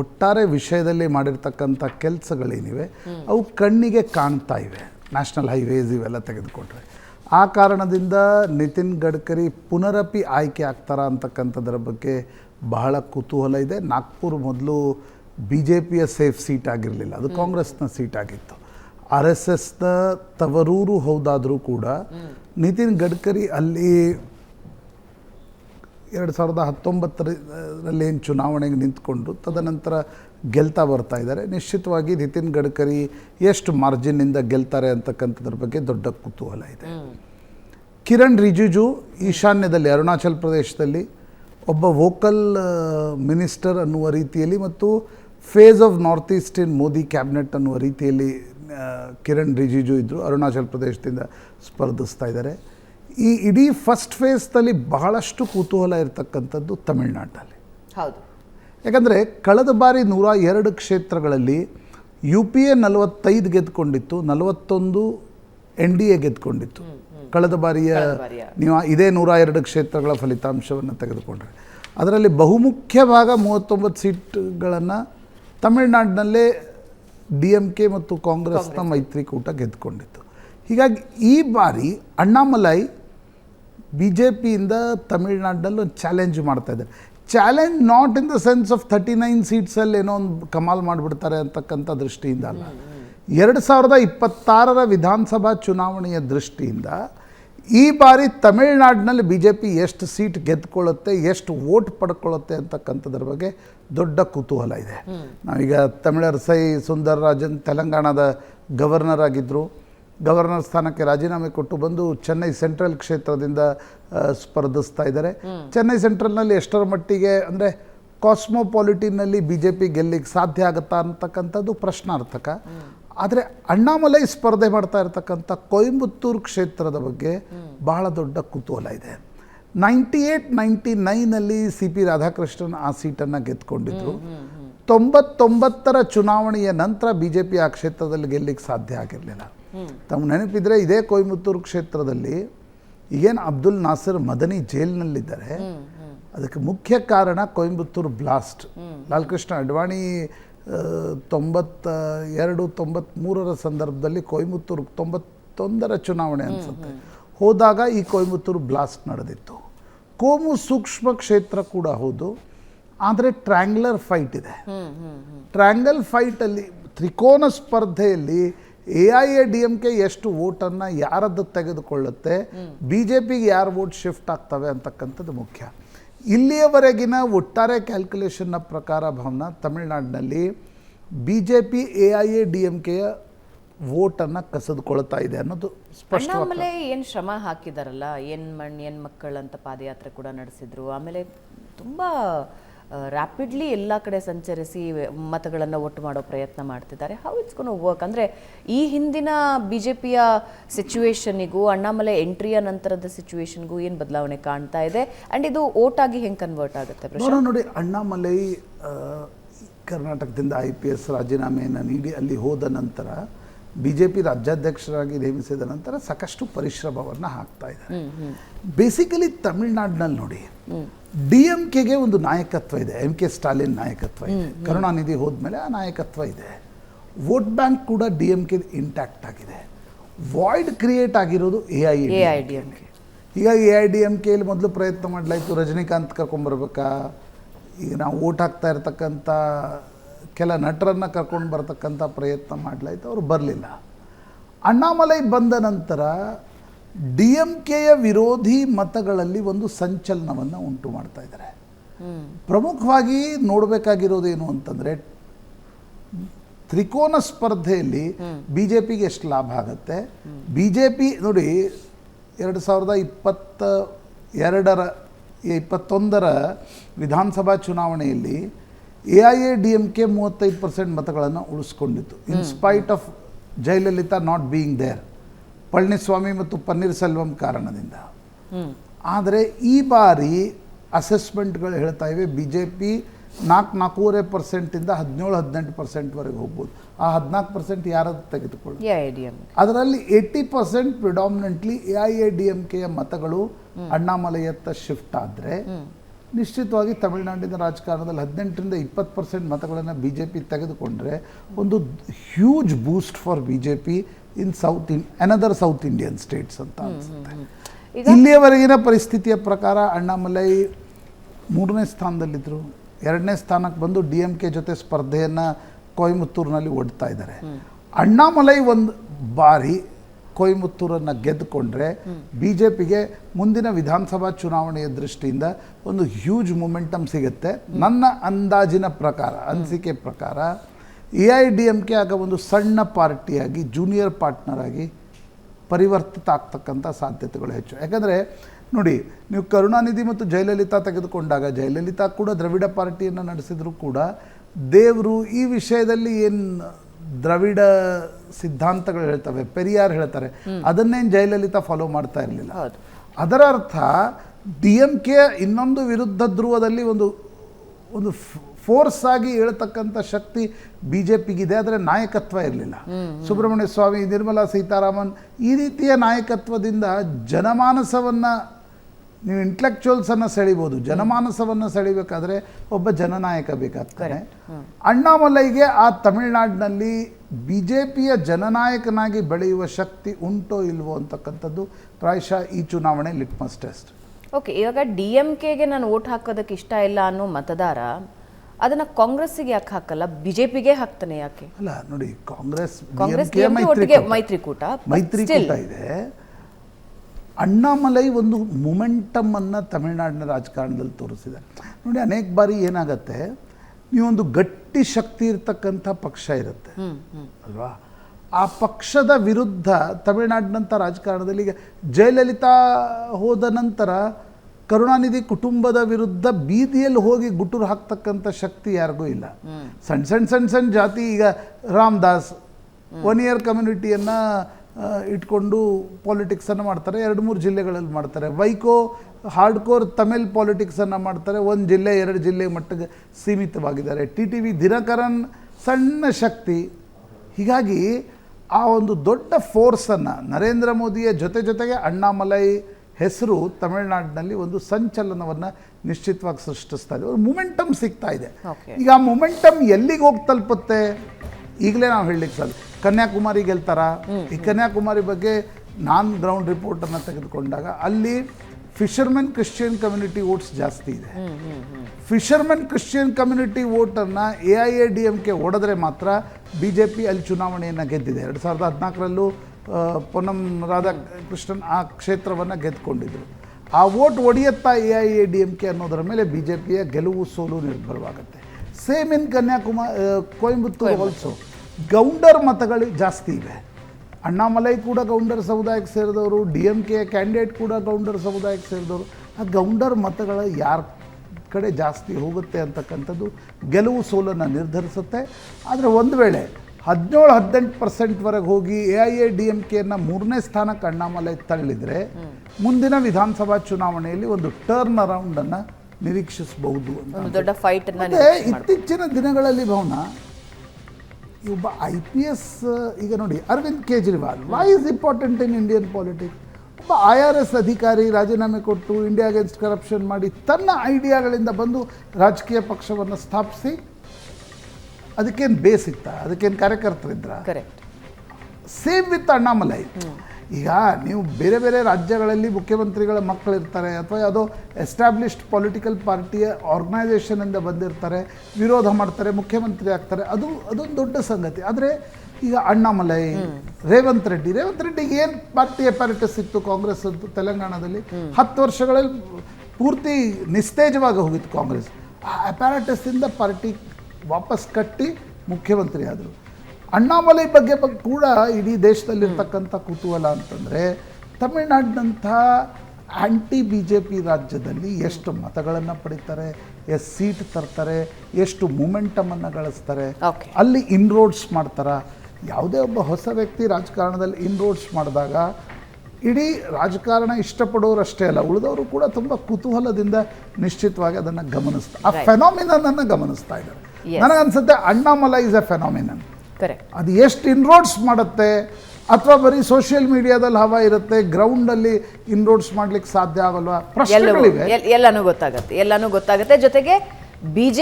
Speaker 2: ಒಟ್ಟಾರೆ ವಿಷಯದಲ್ಲಿ ಮಾಡಿರ್ತಕ್ಕಂಥ ಕೆಲಸಗಳೇನಿವೆ ಅವು ಕಣ್ಣಿಗೆ ಕಾಣ್ತಾ ಇವೆ. ನ್ಯಾಷನಲ್ ಹೈವೇಸ್ ಇವೆಲ್ಲ ತೆಗೆದುಕೊಂಡ್ರೆ. ಆ ಕಾರಣದಿಂದ ನಿತಿನ್ ಗಡ್ಕರಿ ಪುನರಪಿ ಆಯ್ಕೆ ಆಗ್ತಾರಾ ಅಂತಕ್ಕಂಥದ್ರ ಬಗ್ಗೆ ಬಹಳ ಕುತೂಹಲ ಇದೆ. ನಾಗ್ಪುರ್ ಮೊದಲು ಬಿ ಜೆ ಪಿಯ ಸೇಫ್ ಸೀಟ್ ಆಗಿರಲಿಲ್ಲ. ಅದು ಕಾಂಗ್ರೆಸ್ನ ಸೀಟ್ ಆಗಿತ್ತು. ಆರ್ ಎಸ್ ಎಸ್ನ ತವರೂರು ಹೌದಾದರೂ ಕೂಡ ನಿತಿನ್ ಗಡ್ಕರಿ ಅಲ್ಲಿ ಎರಡು ಸಾವಿರದ ಹತ್ತೊಂಬತ್ತರಲ್ಲಿ ಏನು ಚುನಾವಣೆಗೆ ನಿಂತ್ಕೊಂಡು ತದನಂತರ ಗೆಲ್ತಾ ಬರ್ತಾ ಇದ್ದಾರೆ. ನಿಶ್ಚಿತವಾಗಿ ನಿತಿನ್ ಗಡ್ಕರಿ ಎಷ್ಟು ಮಾರ್ಜಿನ್ನಿಂದ ಗೆಲ್ತಾರೆ ಅಂತಕ್ಕಂಥದ್ರ ಬಗ್ಗೆ ದೊಡ್ಡ ಕುತೂಹಲ ಇದೆ. ಕಿರಣ್ ರಿಜಿಜು ಈಶಾನ್ಯದಲ್ಲಿ ಅರುಣಾಚಲ ಪ್ರದೇಶದಲ್ಲಿ ಒಬ್ಬ ವೋಕಲ್ ಮಿನಿಸ್ಟರ್ ಅನ್ನುವ ರೀತಿಯಲ್ಲಿ ಮತ್ತು face of north east in Modi cabinet ಅನ್ನುವ ರೀತಿಯಲ್ಲಿ ಕಿರಣ್ ರಿಜಿಜು ಇದ್ದರು ಅರುಣಾಚಲ ಪ್ರದೇಶದಿಂದ ಸ್ಪರ್ಧಿಸ್ತಾ ಇದ್ದಾರೆ. ಈ ಇಡೀ ಫಸ್ಟ್ ಫೇಸ್ನಲ್ಲಿ ಬಹಳಷ್ಟು ಕುತೂಹಲ ಇರತಕ್ಕಂಥದ್ದು ತಮಿಳ್ನಾಡಲ್ಲಿ.
Speaker 1: ಹೌದು.
Speaker 2: ಯಾಕಂದರೆ ಕಳೆದ ಬಾರಿ ನೂರ ಎರಡು ಕ್ಷೇತ್ರಗಳಲ್ಲಿ ಯು ಪಿ ಎ ನಲವತ್ತೈದು ಗೆದ್ದುಕೊಂಡಿತ್ತು ನಲವತ್ತೊಂದು ಎನ್ ಡಿ ಎ ಗೆದ್ಕೊಂಡಿತ್ತು ಕಳೆದ ಬಾರಿಯ. ನೀವು ಇದೇ ನೂರ ಎರಡು ಕ್ಷೇತ್ರಗಳ ಫಲಿತಾಂಶವನ್ನು ತೆಗೆದುಕೊಂಡ್ರೆ. ಅದರಲ್ಲಿ ಬಹುಮುಖ್ಯ ಭಾಗ ಮೂವತ್ತೊಂಬತ್ತು ಸೀಟ್ಗಳನ್ನು ತಮಿಳುನಾಡಿನಲ್ಲೇ ಡಿ ಎಂ ಕೆ ಮತ್ತು ಕಾಂಗ್ರೆಸ್ನ ಮೈತ್ರಿಕೂಟ ಗೆದ್ದುಕೊಂಡಿತ್ತು. ಹೀಗಾಗಿ ಈ ಬಾರಿ ಅಣ್ಣಾಮಲೈ ಬಿ ಜೆ ಪಿಯಿಂದ ತಮಿಳ್ನಾಡಿನಲ್ಲಿ ಒಂದು ಚಾಲೆಂಜ್ ಮಾಡ್ತಾ ಇದ್ದಾರೆ. Challenge not in the sense of thirty nine ಸೀಟ್ಸಲ್ಲಿ ಏನೋ ಒಂದು ಕಮಾಲ್ ಮಾಡಿಬಿಡ್ತಾರೆ ಅಂತಕ್ಕಂಥ ದೃಷ್ಟಿಯಿಂದ ಅಲ್ಲ. ಎರಡು ಸಾವಿರದ ಇಪ್ಪತ್ತಾರರ ವಿಧಾನಸಭಾ ಚುನಾವಣೆಯ ದೃಷ್ಟಿಯಿಂದ ಈ ಬಾರಿ ತಮಿಳ್ನಾಡಿನಲ್ಲಿ ಬಿ ಜೆ ಪಿ ಎಷ್ಟು ಸೀಟ್ ಗೆದ್ಕೊಳ್ಳುತ್ತೆ, ಎಷ್ಟು ವೋಟ್ ಪಡ್ಕೊಳ್ಳುತ್ತೆ ಅಂತಕ್ಕಂಥದ್ರ ಬಗ್ಗೆ ದೊಡ್ಡ ಕುತೂಹಲ ಇದೆ. ನಾವೀಗ ತಮಿಳರಸೈ ಸುಂದರ್ ರಾಜನ್ ತೆಲಂಗಾಣದ ಗವರ್ನರ್ ಆಗಿದ್ದರು ಗವರ್ನರ್ ಸ್ಥಾನಕ್ಕೆ ರಾಜೀನಾಮೆ ಕೊಟ್ಟು ಬಂದು ಚೆನ್ನೈ ಸೆಂಟ್ರಲ್ ಕ್ಷೇತ್ರದಿಂದ ಸ್ಪರ್ಧಿಸ್ತಾ ಇದ್ದಾರೆ. ಚೆನ್ನೈ ಸೆಂಟ್ರಲ್ನಲ್ಲಿ ಎಷ್ಟರ ಮಟ್ಟಿಗೆ ಅಂದರೆ ಕಾಸ್ಮೋಪಾಲಿಟಿನಲ್ಲಿ ಬಿ ಜೆ ಪಿ ಗೆಲ್ಲಿಗೆ ಸಾಧ್ಯ ಆಗುತ್ತಾ ಅಂತಕ್ಕಂಥದ್ದು ಪ್ರಶ್ನಾರ್ಥಕ. ಆದರೆ ಅಣ್ಣಾಮಲೈ ಸ್ಪರ್ಧೆ ಮಾಡ್ತಾ ಇರತಕ್ಕಂಥ ಕೊಯಂಬತ್ತೂರು ಕ್ಷೇತ್ರದ ಬಗ್ಗೆ ಬಹಳ ದೊಡ್ಡ ಕುತೂಹಲ ಇದೆ. ನೈಂಟಿ ಏಟ್ ನೈಂಟಿ ನೈನಲ್ಲಿ ಸಿ ಪಿ ರಾಧಾಕೃಷ್ಣನ್ ಆ ಸೀಟನ್ನು ಗೆದ್ಕೊಂಡಿದ್ರು. ತೊಂಬತ್ತೊಂಬತ್ತರ ಚುನಾವಣೆಯ ನಂತರ ಬಿ ಜೆ ಪಿ ಆ ಕ್ಷೇತ್ರದಲ್ಲಿ ಗೆಲ್ಲಿಕ್ಕೆ ಸಾಧ್ಯ ಆಗಿರಲಿಲ್ಲ. ತಮ್ಮ ನೆನಪಿದ್ರೆ ಇದೇ ಕೊಯಂಬತ್ತೂರು ಕ್ಷೇತ್ರದಲ್ಲಿ ಈಗೇನು ಅಬ್ದುಲ್ ನಾಸರ್ ಮದನಿ ಜೈಲಿನಲ್ಲಿದ್ದಾರೆ. ಅದಕ್ಕೆ ಮುಖ್ಯ ಕಾರಣ ಕೊಯಂಬತ್ತೂರು ಬ್ಲಾಸ್ಟ್. ಲಾಲ್ಕೃಷ್ಣ ಅಡ್ವಾಣಿ ತೊಂಬತ್ತ ಎರಡು ತೊಂಬತ್ತ್ಮೂರರ ಸಂದರ್ಭದಲ್ಲಿ ಕೊಯಮತ್ತೂರು ತೊಂಬತ್ತೊಂದರ ಚುನಾವಣೆ ಅನಿಸುತ್ತೆ. ಹೋದಾಗ ಈ ಕೊಯಮತ್ತೂರು ಬ್ಲಾಸ್ಟ್ ನಡೆದಿತ್ತು. ಕೋಮು ಸೂಕ್ಷ್ಮ ಕ್ಷೇತ್ರ ಕೂಡ ಹೌದು, ಆದರೆ ಟ್ರ್ಯಾಂಗ್ಲರ್ ಫೈಟ್ ಇದೆ. ಟ್ರ್ಯಾಂಗಲ್ ಫೈಟಲ್ಲಿ ತ್ರಿಕೋನ ಸ್ಪರ್ಧೆಯಲ್ಲಿ A I, A D M K ಎಷ್ಟು ವೋಟನ್ನು ಯಾರದ್ದು ತೆಗೆದುಕೊಳ್ಳುತ್ತೆ, ಬಿ ಜೆ ಪಿಗೆ ಯಾರು ವೋಟ್ ಶಿಫ್ಟ್ ಆಗ್ತವೆ ಅಂತಕ್ಕಂಥದ್ದು ಮುಖ್ಯ. ಇಲ್ಲಿಯವರೆಗಿನ ಒಟ್ಟಾರೆ ಕ್ಯಾಲ್ಕುಲೇಷನ್ನ ಪ್ರಕಾರ ಭಾವನ, ತಮಿಳುನಾಡಿನಲ್ಲಿ B J P A I A D M ಕೆಯ ವೋಟನ್ನು ಕಸಿದುಕೊಳ್ತಾ ಇದೆ ಅನ್ನೋದು ಸ್ಪಷ್ಟ
Speaker 1: ಆಮೇಲೆ ಏನು ಶ್ರಮ ಹಾಕಿದಾರಲ್ಲ? ಏನು ಮಣ್, ಏನು ಮಕ್ಕಳಂತ ಪಾದಯಾತ್ರೆ ಕೂಡ ನಡೆಸಿದ್ರು. ಆಮೇಲೆ ತುಂಬಾ ರ್ಯಾಪಿಡ್ಲಿ ಎಲ್ಲ ಕಡೆ ಸಂಚರಿಸಿ ಮತಗಳನ್ನು ಒಟ್ಟು ಮಾಡೋ ಪ್ರಯತ್ನ ಮಾಡ್ತಿದ್ದಾರೆ. ಹೌ ಇಟ್ಸ್ ಗೋನ್ ವರ್ಕ್ ಅಂದರೆ ಈ ಹಿಂದಿನ ಬಿ ಜೆ ಪಿಯ ಸಿಚುವೇಶನಿಗೂ ಅಣ್ಣಾಮಲೆ ಎಂಟ್ರಿಯ ನಂತರದ ಸಿಚುವೇಶನ್ಗೂ ಏನು ಬದಲಾವಣೆ ಕಾಣ್ತಾ ಇದೆ? ಆ್ಯಂಡ್ ಇದು ಓಟಾಗಿ ಹೆಂಗೆ ಕನ್ವರ್ಟ್ ಆಗುತ್ತೆ?
Speaker 2: ನೋಡಿ ಅಣ್ಣಾಮಲೈ ಕರ್ನಾಟಕದಿಂದ ಐ ಪಿ ಎಸ್ ರಾಜೀನಾಮೆಯನ್ನು ನೀಡಿ, ಅಲ್ಲಿ ಹೋದ ನಂತರ ಬಿ ಜೆ ಪಿ ರಾಜ್ಯಾಧ್ಯಕ್ಷರಾಗಿ ನೇಮಿಸಿದ ನಂತರ ಸಾಕಷ್ಟು ಪರಿಶ್ರಮವನ್ನು ಹಾಕ್ತಾ ಇದ್ದಾರೆ. ಬೇಸಿಕಲಿ ತಮಿಳ್ನಾಡಿನಲ್ಲಿ ನೋಡಿ ಡಿ ಎಂ ಕೆಗೆ ಒಂದು ನಾಯಕತ್ವ ಇದೆ ಎಂ ಕೆ ಸ್ಟಾಲಿನ್ ನಾಯಕತ್ವ ಇದೆ. ಕರುಣಾನಿಧಿ ಹೋದ್ಮೇಲೆ ಆ ನಾಯಕತ್ವ ಇದೆ. ವೋಟ್ ಬ್ಯಾಂಕ್ ಕೂಡ ಡಿ ಎಂ ಕೆ ಇಂಟ್ಯಾಕ್ಟ್ ಆಗಿದೆ. ವಾಯ್ಡ್ ಕ್ರಿಯೇಟ್ ಆಗಿರೋದು A I
Speaker 1: D M K.
Speaker 2: ಈಗ ಎ ಐ ಡಿ ಎಂ ಕೆಯಲ್ಲಿ ಮೊದಲು ಪ್ರಯತ್ನ ಮಾಡಲಾಯಿತು ರಜನಿಕಾಂತ್ ಕರ್ಕೊಂಡ್ಬರ್ಬೇಕಾ ಈಗ ನಾವು ಓಟ್ ಹಾಕ್ತಾ ಇರ್ತಕ್ಕಂಥ ಕೆಲ ನಟರನ್ನು ಕರ್ಕೊಂಡು ಬರ್ತಕ್ಕಂಥ ಪ್ರಯತ್ನ ಮಾಡಲಾಯಿತು ಅವರು ಬರಲಿಲ್ಲ. ಅಣ್ಣಾಮಲೈ ಬಂದ ನಂತರ ಡಿ ಎಂ ಕೆಯ ವಿರೋಧಿ ಮತಗಳಲ್ಲಿ ಒಂದು ಸಂಚಲನವನ್ನು ಉಂಟು ಮಾಡ್ತಾ ಇದ್ದಾರೆ ಪ್ರಮುಖವಾಗಿ ನೋಡಬೇಕಾಗಿರೋದೇನು ಏನು ಅಂತಂದರೆ ತ್ರಿಕೋನ ಸ್ಪರ್ಧೆಯಲ್ಲಿ ಬಿ ಜೆ ಪಿಗೆ ಎಷ್ಟು ಲಾಭ ಆಗುತ್ತೆ? ಬಿ ಜೆ ಪಿ ನೋಡಿ ಎರಡು ಸಾವಿರದ ಇಪ್ಪತ್ತ ಎರಡರ ಇಪ್ಪತ್ತೊಂದರ ವಿಧಾನಸಭಾ ಚುನಾವಣೆಯಲ್ಲಿ A I A D M K ಮೂವತ್ತೈದು ಪರ್ಸೆಂಟ್ ಮತಗಳನ್ನು ಉಳಿಸ್ಕೊಂಡಿತ್ತು. In spite of Jayalalithaa not being there Palaniswami ಮತ್ತು ಪನ್ನೀರ್ಸೆಲ್ವಂ ಕಾರಣದಿಂದ. ಆದರೆ ಈ ಬಾರಿ ಅಸೆಸ್ಮೆಂಟ್ಗಳು ಹೇಳ್ತಾ ಇವೆ ಬಿ ಜೆ ಪಿ ನಾಲ್ಕು ನಾಲ್ಕೂವರೆ ಪರ್ಸೆಂಟಿಂದ ಹದಿನೇಳು ಹದಿನೆಂಟು ಪರ್ಸೆಂಟ್ವರೆಗೆ ಹೋಗ್ಬೋದು. ಆ ಹದಿನಾಲ್ಕು ಪರ್ಸೆಂಟ್ ಯಾರದ್ದು ತೆಗೆದುಕೊಳ್ಳಿ. ಅದರಲ್ಲಿ eighty percent predominantly A I A D M ಕೆಯ ಮತಗಳು ಅಣ್ಣಾಮಲೆಯತ್ತ ಶಿಫ್ಟ್ ಆದರೆ ನಿಶ್ಚಿತವಾಗಿ ತಮಿಳುನಾಡಿನ ರಾಜಕಾರಣದಲ್ಲಿ ಹದಿನೆಂಟರಿಂದ ಇಪ್ಪತ್ತು ಪರ್ಸೆಂಟ್ ಮತಗಳನ್ನು ಬಿ ಜೆ ಪಿ ತೆಗೆದುಕೊಂಡ್ರೆ ಒಂದು huge boost for B J P in south in another south Indian states ಅಂತ ಅನ್ಸುತ್ತೆ ಇಲ್ಲಿಯವರೆಗಿನ ಪರಿಸ್ಥಿತಿಯ ಪ್ರಕಾರ ಅಣ್ಣಾಮಲೈ ಮೂರನೇ ಸ್ಥಾನದಲ್ಲಿದ್ದರು ಎರಡನೇ ಸ್ಥಾನಕ್ಕೆ ಬಂದು ಡಿ ಎಂ ಕೆ ಜೊತೆ ಸ್ಪರ್ಧೆಯನ್ನು ಕೊಯಮತ್ತೂರಿನಲ್ಲಿ ಒಡ್ತಾ ಇದ್ದಾರೆ. ಅಣ್ಣಾಮಲೈ ಒಂದು ಬಾರಿ ಕೊಯಮತ್ತೂರನ್ನು ಗೆದ್ದುಕೊಂಡ್ರೆ ಬಿ ಜೆ ಪಿಗೆ ಮುಂದಿನ ವಿಧಾನಸಭಾ ಚುನಾವಣೆಯ ದೃಷ್ಟಿಯಿಂದ ಒಂದು ಹ್ಯೂಜ್ ಮೊಮೆಂಟಮ್ ಸಿಗುತ್ತೆ. ನನ್ನ ಅಂದಾಜಿನ ಪ್ರಕಾರ, ಅನಿಸಿಕೆ ಪ್ರಕಾರ, A I D M K ಆಗ ಒಂದು ಸಣ್ಣ ಪಾರ್ಟಿಯಾಗಿ ಜೂನಿಯರ್ ಪಾರ್ಟ್ನರ್ ಆಗಿ ಪರಿವರ್ತಿತ ಆಗ್ತಕ್ಕಂಥ ಸಾಧ್ಯತೆಗಳು ಹೆಚ್ಚು. ಯಾಕಂದರೆ ನೋಡಿ, ನೀವು ಕರುಣಾನಿಧಿ ಮತ್ತು ಜಯಲಲಿತಾ ತೆಗೆದುಕೊಂಡಾಗ, ಜಯಲಲಿತಾ ಕೂಡ ದ್ರವಿಡ ಪಾರ್ಟಿಯನ್ನು ನಡೆಸಿದರೂ ಕೂಡ ದೇವರು ಈ ವಿಷಯದಲ್ಲಿ ಏನು ದ್ರವಿಡ ಸಿದ್ಧಾಂತಗಳು ಹೇಳ್ತವೆ ಪೆರಿಯಾರ್ ಹೇಳ್ತಾರೆ. ಅದನ್ನೇನು ಜಯಲಲಿತಾ ಫಾಲೋ ಮಾಡ್ತಾ ಇರಲಿಲ್ಲ. ಅದರ ಅರ್ಥ ಡಿ ಎಂ ಕೆ ಇನ್ನೊಂದು ವಿರುದ್ಧ ಧ್ರುವದಲ್ಲಿ ಒಂದು ಒಂದು ಫೋರ್ಸ್ ಆಗಿ ಹೇಳ್ತಕ್ಕಂಥ ಶಕ್ತಿ ಬಿ ಜೆ ಪಿಗಿದೆ ಆದರೆ ನಾಯಕತ್ವ ಇರಲಿಲ್ಲ. ಸುಬ್ರಹ್ಮಣ್ಯ ಸ್ವಾಮಿ ನಿರ್ಮಲಾ ಸೀತಾರಾಮನ್ ಈ ರೀತಿಯ ನಾಯಕತ್ವದಿಂದ ಜನಮಾನಸವನ್ನು ನೀವು ಇಂಟಲೆಕ್ಚುವಲ್ಸನ್ನು ಸೆಳಿಬೋದು ಜನಮಾನಸವನ್ನು ಸೆಳಿಬೇಕಾದ್ರೆ ಒಬ್ಬ ಜನನಾಯಕ ಬೇಕಾಗ್ತಾರೆ ಅಣ್ಣಾಮಲೈಗೆ ಆ ತಮಿಳುನಾಡಿನಲ್ಲಿ ಬಿ ಜೆ ಪಿಯ ಜನನಾಯಕನಾಗಿ ಬೆಳೆಯುವ ಶಕ್ತಿ ಉಂಟೋ ಇಲ್ವೋ ಅಂತಕ್ಕಂಥದ್ದು ಪ್ರಾಯಶಃ ಈ ಚುನಾವಣೆ ಲಿಟ್ಮಸ್ ಟೆಸ್ಟ್.
Speaker 1: ಓಕೆ ಇವಾಗ ಡಿ ಎಂ ಕೆಗೆ ನಾನು ಓಟ್ ಹಾಕೋದಕ್ಕೆ ಇಷ್ಟ ಇಲ್ಲ ಅನ್ನೋ ಮತದಾರ ಅದನ್ನ ಕಾಂಗ್ರೆಸ್ಸಿಗೆ ಯಾಕೆ ಹಾಕಲ್ಲ? ಬಿಜೆಪಿಗೆ ಹಾಕ್ತಾನೆ ಯಾಕೆ?
Speaker 2: ಅಲ್ಲ ನೋಡಿ ಕಾಂಗ್ರೆಸ್
Speaker 1: ಕಾಂಗ್ರೆಸ್
Speaker 2: ಮೈತ್ರಿಕೂಟ.
Speaker 1: ಮೈತ್ರಿಕೂಟ
Speaker 2: ಇದೆ. ಅಣ್ಣಾಮಲೈ ಒಂದು ಮೊಮೆಂಟಮ್ ಅನ್ನು ತಮಿಳುನಾಡಿನ ರಾಜಕಾರಣದಲ್ಲಿ ತೋರಿಸಿದೆ. ನೋಡಿ ಅನೇಕ ಬಾರಿ ಏನಾಗತ್ತೆ ನೀವೊಂದು ಗಟ್ಟಿ ಶಕ್ತಿ ಇರ್ತಕ್ಕಂಥ ಪಕ್ಷ ಇರುತ್ತೆ. ಅಲ್ವಾ? ಆ ಪಕ್ಷದ ವಿರುದ್ಧ ತಮಿಳುನಾಡಿನಂಥ ರಾಜಕಾರಣದಲ್ಲಿ ಈಗ ಜಯಲಲಿತಾ ಹೋದ ನಂತರ ಕರುಣಾನಿಧಿ ಕುಟುಂಬದ ವಿರುದ್ಧ ಬೀದಿಯಲ್ಲಿ ಹೋಗಿ ಗುಟುರು ಹಾಕ್ತಕ್ಕಂಥ ಶಕ್ತಿ ಯಾರಿಗೂ ಇಲ್ಲ. ಸಣ್ಣ ಸಣ್ಣ ಸಣ್ಣ ಸಣ್ಣ ಜಾತಿ ಈಗ ರಾಮದಾಸ್ ಒನ್ ಇಯರ್ ಕಮ್ಯುನಿಟಿಯನ್ನು ಇಟ್ಕೊಂಡು ಪಾಲಿಟಿಕ್ಸನ್ನು ಮಾಡ್ತಾರೆ. ಎರಡು ಮೂರು ಜಿಲ್ಲೆಗಳಲ್ಲಿ ಮಾಡ್ತಾರೆ. ವೈಕೋ ಹಾರ್ಡ್ಕೋರ್ ತಮಿಳ್ ಪಾಲಿಟಿಕ್ಸನ್ನು ಮಾಡ್ತಾರೆ. ಒಂದು ಜಿಲ್ಲೆ ಎರಡು ಜಿಲ್ಲೆ ಮಟ್ಟಿಗೆ ಸೀಮಿತವಾಗಿದ್ದಾರೆ. ಟಿ ಟಿ ವಿ ದಿನಕರನ್ ಸಣ್ಣ ಶಕ್ತಿ. ಹೀಗಾಗಿ ಆ ಒಂದು ದೊಡ್ಡ ಫೋರ್ಸನ್ನು ನರೇಂದ್ರ ಮೋದಿಯ ಜೊತೆ ಜೊತೆಗೆ ಅಣ್ಣಾಮಲೈ ಹೆಸರು ತಮಿಳುನಾಡಿನಲ್ಲಿ ಒಂದು ಸಂಚಲನವನ್ನು ನಿಶ್ಚಿತವಾಗಿ ಸೃಷ್ಟಿಸ್ತಾ ಇದೆ. ಒಂದು ಮುಮೆಂಟಮ್ ಸಿಗ್ತಾ ಇದೆ. ಈಗ ಆ ಮುಮೆಂಟಮ್ ಎಲ್ಲಿಗೆ ಹೋಗಿ ತಲುಪುತ್ತೆ? ಈಗಲೇ ನಾವು ಹೇಳಲಿಕ್ಕೆ ಸಾಧ್ಯ. ಕನ್ಯಾಕುಮಾರಿ ಗೆಲ್ತಾರ? ಈ ಕನ್ಯಾಕುಮಾರಿ ಬಗ್ಗೆ ನಾನ್ ಗ್ರೌಂಡ್ ರಿಪೋರ್ಟನ್ನು ತೆಗೆದುಕೊಂಡಾಗ ಅಲ್ಲಿ ಫಿಶರ್ಮೆನ್ ಕ್ರಿಶ್ಚಿಯನ್ ಕಮ್ಯುನಿಟಿ ವೋಟ್ಸ್ ಜಾಸ್ತಿ ಇದೆ. Fishermen Christian community ವೋಟನ್ನು A I A D M K ಹೊಡೆದ್ರೆ ಮಾತ್ರ ಬಿ ಜೆ ಪಿ ಅಲ್ಲಿ ಚುನಾವಣೆಯನ್ನು ಗೆದ್ದಿದೆ. ಎರಡು ಸಾವಿರದ ಹದಿನಾಲ್ಕರಲ್ಲೂ ಪೊನ್ನಂ ರಾಧಾಕೃಷ್ಣನ್ ಆ ಕ್ಷೇತ್ರವನ್ನು ಗೆದ್ದುಕೊಂಡಿದ್ರು ಆ vote ಒಡೆಯುತ್ತಾ A I A D M K ಅನ್ನೋದರ ಮೇಲೆ ಬಿ ಜೆ ಪಿಯ ಗೆಲುವು ಸೋಲು ನಿರ್ಭರವಾಗುತ್ತೆ. Same in Kanyakumari Coimbatore also Gounder ಮತಗಳು ಜಾಸ್ತಿ ಇವೆ. ಅಣ್ಣಾಮಲೈ ಕೂಡ ಗೌಂಡರ್ ಸಮುದಾಯಕ್ಕೆ ಸೇರಿದವರು ಡಿ ಎಂ ಕೆ ಕ್ಯಾಂಡಿಡೇಟ್ ಕೂಡ ಗೌಂಡರ್ ಸಮುದಾಯಕ್ಕೆ ಸೇರಿದವರು. ಆ ಗೌಂಡರ್ ಮತಗಳು ಯಾರ ಕಡೆ ಜಾಸ್ತಿ ಹೋಗುತ್ತೆ ಅಂತಕ್ಕಂಥದ್ದು ಗೆಲುವು ಸೋಲನ್ನು ನಿರ್ಧರಿಸುತ್ತೆ. ಆದರೆ ಒಂದು ವೇಳೆ ಹದಿನೇಳು ಹದಿನೆಂಟು ಪರ್ಸೆಂಟ್ವರೆಗೆ ಹೋಗಿ A I A D M ಕೆಯನ್ನು ಮೂರನೇ ಸ್ಥಾನಕ್ಕೆ ಅಣ್ಣಾಮಲೈ ತಳ್ಳಿದರೆ ಮುಂದಿನ ವಿಧಾನಸಭಾ ಚುನಾವಣೆಯಲ್ಲಿ ಒಂದು ಟರ್ನ್ ಅರೌಂಡನ್ನು ನಿರೀಕ್ಷಿಸಬಹುದು
Speaker 1: ದೊಡ್ಡ ಫೈಟ್
Speaker 2: ಇತ್ತೀಚಿನ ದಿನಗಳಲ್ಲಿ ಭವನ ಒಬ್ಬ ಐ ಪಿ ಎಸ್ ಈಗ ನೋಡಿ Arvind Kejriwal why is important in Indian politics ಒಬ್ಬ ಐ ಆರ್ ಎಸ್ ಅಧಿಕಾರಿ ರಾಜೀನಾಮೆ ಕೊಟ್ಟು ಇಂಡಿಯಾ ಅಗೇನ್ಸ್ಟ್ ಕರಪ್ಷನ್ ಮಾಡಿ ತನ್ನ ಐಡಿಯಾಗಳಿಂದ ಬಂದು ರಾಜಕೀಯ ಪಕ್ಷವನ್ನು ಸ್ಥಾಪಿಸಿ ಅದಕ್ಕೇನು ಬೇಸಿತ್ತ ಅದಕ್ಕೇನು ಕಾರ್ಯಕರ್ತರಿದ್ರ?
Speaker 1: ಕರೆಕ್ಟ್
Speaker 2: ಸೇಮ್ ವಿತ್ ಅಣ್ಣಾಮಲೈ ಈಗ ನೀವು ಬೇರೆ ಬೇರೆ ರಾಜ್ಯಗಳಲ್ಲಿ ಮುಖ್ಯಮಂತ್ರಿಗಳ ಮಕ್ಕಳಿರ್ತಾರೆ ಅಥವಾ ಯಾವುದೋ ಎಸ್ಟಾಬ್ಲಿಷ್ಡ್ ಪೊಲಿಟಿಕಲ್ ಪಾರ್ಟಿಯ ಆರ್ಗನೈಸೇಷನಿಂದ ಬಂದಿರ್ತಾರೆ ವಿರೋಧ ಮಾಡ್ತಾರೆ ಮುಖ್ಯಮಂತ್ರಿ ಆಗ್ತಾರೆ ಅದು ಅದೊಂದು ದೊಡ್ಡ ಸಂಗತಿ. ಆದರೆ ಈಗ ಅಣ್ಣಾಮಲೈ ರೇವಂತ್ ರೆಡ್ಡಿ ರೇವಂತ್ ರೆಡ್ಡಿಗೆ ಏನು ಪಾರ್ಟಿ ಅಪ್ಯಾರಿಟಸ್ ಇತ್ತು ಕಾಂಗ್ರೆಸ್ ಅಂತ ತೆಲಂಗಾಣದಲ್ಲಿ? ಹತ್ತು ವರ್ಷಗಳಲ್ಲಿ ಪೂರ್ತಿ ನಿಸ್ತೇಜವಾಗಿ ಹೋಗಿತ್ತು ಕಾಂಗ್ರೆಸ್. ಆ ಅಪ್ಯಾರಟಸ್ಸಿಂದ ಪಾರ್ಟಿ ವಾಪಸ್ ಕಟ್ಟಿ ಮುಖ್ಯಮಂತ್ರಿ ಆದರು. ಅಣ್ಣಾಮಲೈ ಬಗ್ಗೆ ಬಗ್ಗೆ ಕೂಡ ಇಡೀ ದೇಶದಲ್ಲಿರ್ತಕ್ಕಂಥ ಕುತೂಹಲ ಅಂತಂದರೆ ತಮಿಳ್ನಾಡಿನಂಥ ಆ್ಯಂಟಿ ಬಿ ಜೆ ಪಿ ರಾಜ್ಯದಲ್ಲಿ ಎಷ್ಟು ಮತಗಳನ್ನು ಪಡಿತಾರೆ ಎಷ್ಟು ಸೀಟ್ ತರ್ತಾರೆ ಎಷ್ಟು ಮೂಮೆಂಟಮನ್ನು ಗಳಿಸ್ತಾರೆ. ಅಲ್ಲಿ ಇನ್ರೋಡ್ಸ್ ಮಾಡ್ತಾರ ಯಾವುದೇ ಒಬ್ಬ ಹೊಸ ವ್ಯಕ್ತಿ ರಾಜಕಾರಣದಲ್ಲಿ ಇನ್ರೋಡ್ಸ್ ಮಾಡಿದಾಗ ಇಡೀ ರಾಜಕಾರಣ ಇಷ್ಟಪಡೋರಷ್ಟೇ ಅಲ್ಲ ಉಳಿದವರು ಕೂಡ ತುಂಬ ಕುತೂಹಲದಿಂದ ನಿಶ್ಚಿತವಾಗಿ ಅದನ್ನು ಗಮನಿಸ್ತಾ ಆ. ಫೆನಾಮಿನನ್ನು ಗಮನಿಸ್ತಾ ಇದ್ದಾರೆ. ನನಗನ್ಸುತ್ತೆ ಅಣ್ಣಾಮಲ ಇಸ್ ಎ ಫೆನಾಮಿನನ್ ಅದು ಎಷ್ಟು ಇನ್ರೋಡ್ಸ್ ಮಾಡುತ್ತೆ? ಅಥವಾ ಬರೀ ಸೋಷಿಯಲ್ ಮೀಡಿಯಾದಲ್ಲಿ ಹವಾ ಇರುತ್ತೆ ಗ್ರೌಂಡಲ್ಲಿ ಇನ್ರೋಡ್ಸ್ ಮಾಡ್ಲಿಕ್ಕೆ ಸಾಧ್ಯ ಆಗಲ್ವಾ?
Speaker 1: ಎಲ್ಲವೂ
Speaker 2: ಗೊತ್ತಾಗುತ್ತೆ
Speaker 1: ಎಲ್- ಎಲ್ಲಾನು ಗೊತ್ತಾಗುತ್ತೆ. ಎಲ್ಲಾನು ಬಿ ಜೊತೆಗೆ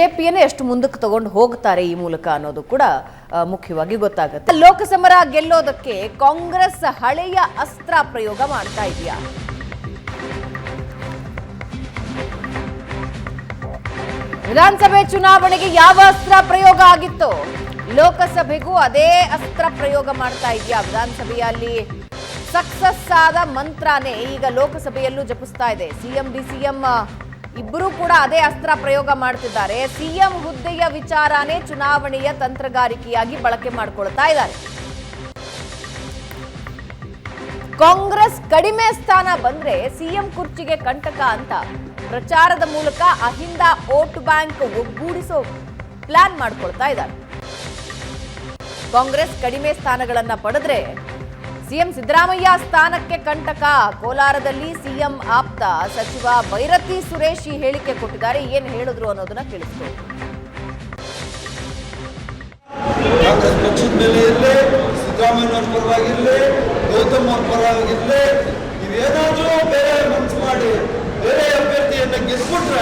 Speaker 1: ಪಿಯನ್ನೇ ಎಷ್ಟು ಮುಂದಕ್ಕೆ ತಗೊಂಡು ಹೋಗ್ತಾರೆ ಈ ಮೂಲಕ ಅನ್ನೋದು ಕೂಡ ಮುಖ್ಯವಾಗಿ ಗೊತ್ತಾಗುತ್ತೆ. ಲೋಕಸಮರ ಗೆಲ್ಲೋದಕ್ಕೆ ಕಾಂಗ್ರೆಸ್ ಹಳೆಯ ಅಸ್ತ್ರ ಪ್ರಯೋಗ ಮಾಡ್ತಾ ಇದೆಯಾ? ವಿಧಾನಸಭೆ ಚುನಾವಣೆಗೆ ಯಾವ ಅಸ್ತ್ರ ಪ್ರಯೋಗ ಆಗಿತ್ತು? ಲೋಕಸಭೆಗೂ ಅದೇ ಅಸ್ತ್ರ ಪ್ರಯೋಗ ಮಾಡ್ತಾ ಇದೆಯಾ? ವಿಧಾನಸಭೆಯಲ್ಲಿ ಸಕ್ಸಸ್ ಆದ ಮಂತ್ರನೇ ಈಗ ಲೋಕಸಭೆಯಲ್ಲೂ ಜಪಿಸ್ತಾ ಇದೆ. ಸಿಎಂ ಡಿ ಸಿಎಂ ಇಬ್ಬರೂ ಕೂಡ ಅದೇ ಅಸ್ತ್ರ ಪ್ರಯೋಗ ಮಾಡ್ತಿದ್ದಾರೆ. ಸಿಎಂ ಹುದ್ದೆಯ ವಿಚಾರನೇ ಚುನಾವಣೆಯ ತಂತ್ರಗಾರಿಕೆಯಾಗಿ ಬಳಕೆ ಮಾಡಿಕೊಳ್ತಾ ಇದ್ದಾರೆ. ಕಾಂಗ್ರೆಸ್ ಕಡಿಮೆ ಸ್ಥಾನ ಬಂದ್ರೆ ಸಿಎಂ ಕುರ್ಚಿಗೆ ಕಂಟಕ ಅಂತ ಪ್ರಚಾರದ ಮೂಲಕ ಅಹಿಂದ ವೋಟ್ ಬ್ಯಾಂಕ್ ಒಗ್ಗೂಡಿಸೋ ಪ್ಲಾನ್ ಮಾಡ್ಕೊಳ್ತಾ ಇದ್ದಾರೆ. ಕಾಂಗ್ರೆಸ್ ಕಡಿಮೆ ಸ್ಥಾನಗಳನ್ನ ಪಡೆದ್ರೆ ಸಿಎಂ ಸಿದ್ದರಾಮಯ್ಯ ಸ್ಥಾನಕ್ಕೆ ಕಂಟಕ. ಕೋಲಾರದಲ್ಲಿ ಸಿಎಂ ಆಪ್ತ ಸಚಿವ ಭೈರತಿ ಸುರೇಶಿ ಹೇಳಿಕೆ ಕೊಟ್ಟಿದ್ದಾರೆ. ಏನು ಹೇಳಿದ್ರು ಅನ್ನೋದನ್ನ ಕೇಳಿಸ್ಕೊಳ್ಳಿ
Speaker 3: ಕಾಂಗ್ರೆಸ್ ಪಕ್ಷದ ಮೇಲೆ ಇರಲಿ, ಸಿದ್ದರಾಮಯ್ಯನವ್ರ ಪರವಾಗಿರಲಿ ಗೌತಮ್ ಅವ್ರ ಪರವಾಗಿರಲಿ ನೀವೇನಾದರೂ ಬೇರೆ ಮನಸ್ಸು ಮಾಡಿ, ಬೇರೆ ಅಭ್ಯರ್ಥಿಯನ್ನು ಸಿದ್ದರಾಮಯ್ಯ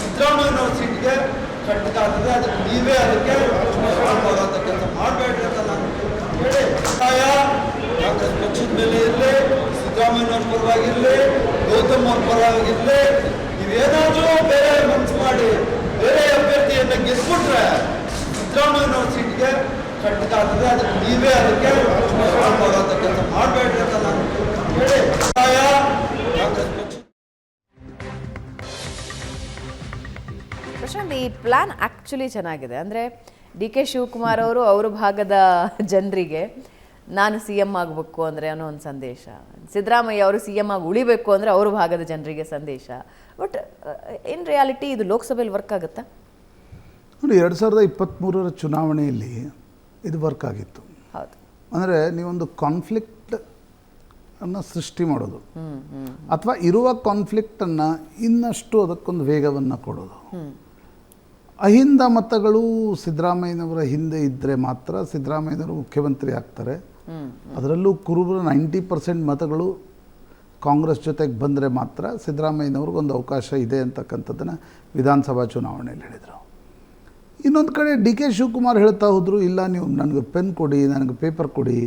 Speaker 3: ಸಿದ್ದರಾಮಯ್ಯನವ್ರ ಸೀಟ್ಗೆ ಕಂಟಕ ಆಗ್ತದೆ. ಅದಕ್ಕೆ ನೀವೇ ಅದಕ್ಕೆ ಕೆಲಸ ಮಾಡಬೇಡ್ರಿ ಅಂತ ನಾನು ಹೇಳಿ ಒತ್ತಾಯ ಕಾಂಗ್ರೆಸ್ ಪಕ್ಷದ ಮೇಲೆ ಇರಲಿ ಸಿದ್ದರಾಮಯ್ಯನವ್ರ ಪರವಾಗಿರಲಿ ಅವ್ರ ಪರವಾಗಿರಲಿ ನೀವೇನಾದರೂ ಬೇರೆ ಮನಸ್ಸು ಮಾಡಿ ಬೇರೆ ಅಭ್ಯರ್ಥಿಯನ್ನು ಗೆದ್ಬಿಟ್ರೆ ಸಿದ್ದರಾಮಯ್ಯನವ್ರ ಸೀಟ್ಗೆ ಖಂಡಿತ ಆಗ್ತದೆ. ಅದಕ್ಕೆ ನೀವೇ ಅದಕ್ಕೆ ಮಾಡೋಂಥ ಕೆಲಸ ಮಾಡಬೇಡ್ರಿ ಅಂತ ನಾನು ಹೇಳಿ.
Speaker 1: ಪ್ರಶಾಂತ್, ಈ ಪ್ಲಾನ್ ಆಕ್ಚುಲಿ ಚೆನ್ನಾಗಿದೆ. ಅಂದರೆ ಡಿ ಕೆ ಶಿವಕುಮಾರ್ ಅವರು ಅವ್ರ ಭಾಗದ ಜನರಿಗೆ ನಾನು ಸಿ ಎಂ ಆಗಬೇಕು ಅಂದರೆ ಅನ್ನೋ ಒಂದು ಸಂದೇಶ. ಸಿದ್ದರಾಮಯ್ಯ ಅವರು ಸಿ ಎಂ ಆಗಿ ಉಳಿಬೇಕು ಅಂದರೆ ಅವ್ರ ಭಾಗದ ಜನರಿಗೆ ಸಂದೇಶ. ಬಟ್ ಇನ್ ರಿಯಾಲಿಟಿ ಇದು ಲೋಕಸಭೆಯಲ್ಲಿ ವರ್ಕ್ ಆಗುತ್ತಾ?
Speaker 2: ನೋಡಿ ಎರಡು ಸಾವಿರದ ಇಪ್ಪತ್ತ್ಮೂರರ ಚುನಾವಣೆಯಲ್ಲಿ ಇದು ವರ್ಕ್ ಆಗಿತ್ತು.
Speaker 1: ಹೌದು.
Speaker 2: ಅಂದರೆ ನೀವೊಂದು ಕಾನ್ಫ್ಲಿಕ್ಟ್ ಅನ್ನು ಸೃಷ್ಟಿ ಮಾಡೋದು. ಅಥವಾ ಇರುವ ಕಾನ್ಫ್ಲಿಕ್ಟನ್ನು ಇನ್ನಷ್ಟು ಅದಕ್ಕೊಂದು ವೇಗವನ್ನು ಕೊಡೋದು. ಅಹಿಂದ ಮತಗಳು ಸಿದ್ದರಾಮಯ್ಯನವರ ಹಿಂದೆ ಇದ್ದರೆ ಮಾತ್ರ ಸಿದ್ದರಾಮಯ್ಯನವರು ಮುಖ್ಯಮಂತ್ರಿ ಆಗ್ತಾರೆ. ಅದರಲ್ಲೂ ಕುರುಬರ ನೈಂಟಿ ಪರ್ಸೆಂಟ್ ಮತಗಳು ಕಾಂಗ್ರೆಸ್ ಜೊತೆಗೆ ಬಂದರೆ ಮಾತ್ರ ಸಿದ್ದರಾಮಯ್ಯನವ್ರಿಗೊಂದು ಅವಕಾಶ ಇದೆ ಅಂತಕ್ಕಂಥದ್ದನ್ನು ವಿಧಾನಸಭಾ ಚುನಾವಣೆಯಲ್ಲಿ ಹೇಳಿದರು. ಇನ್ನೊಂದು ಕಡೆ ಡಿ ಕೆ ಶಿವಕುಮಾರ್ ಹೇಳ್ತಾ ಹೋದರು, ಇಲ್ಲ ನೀವು ನನಗೆ ಪೆನ್ ಕೊಡಿ, ನನಗೆ ಪೇಪರ್ ಕೊಡಿ,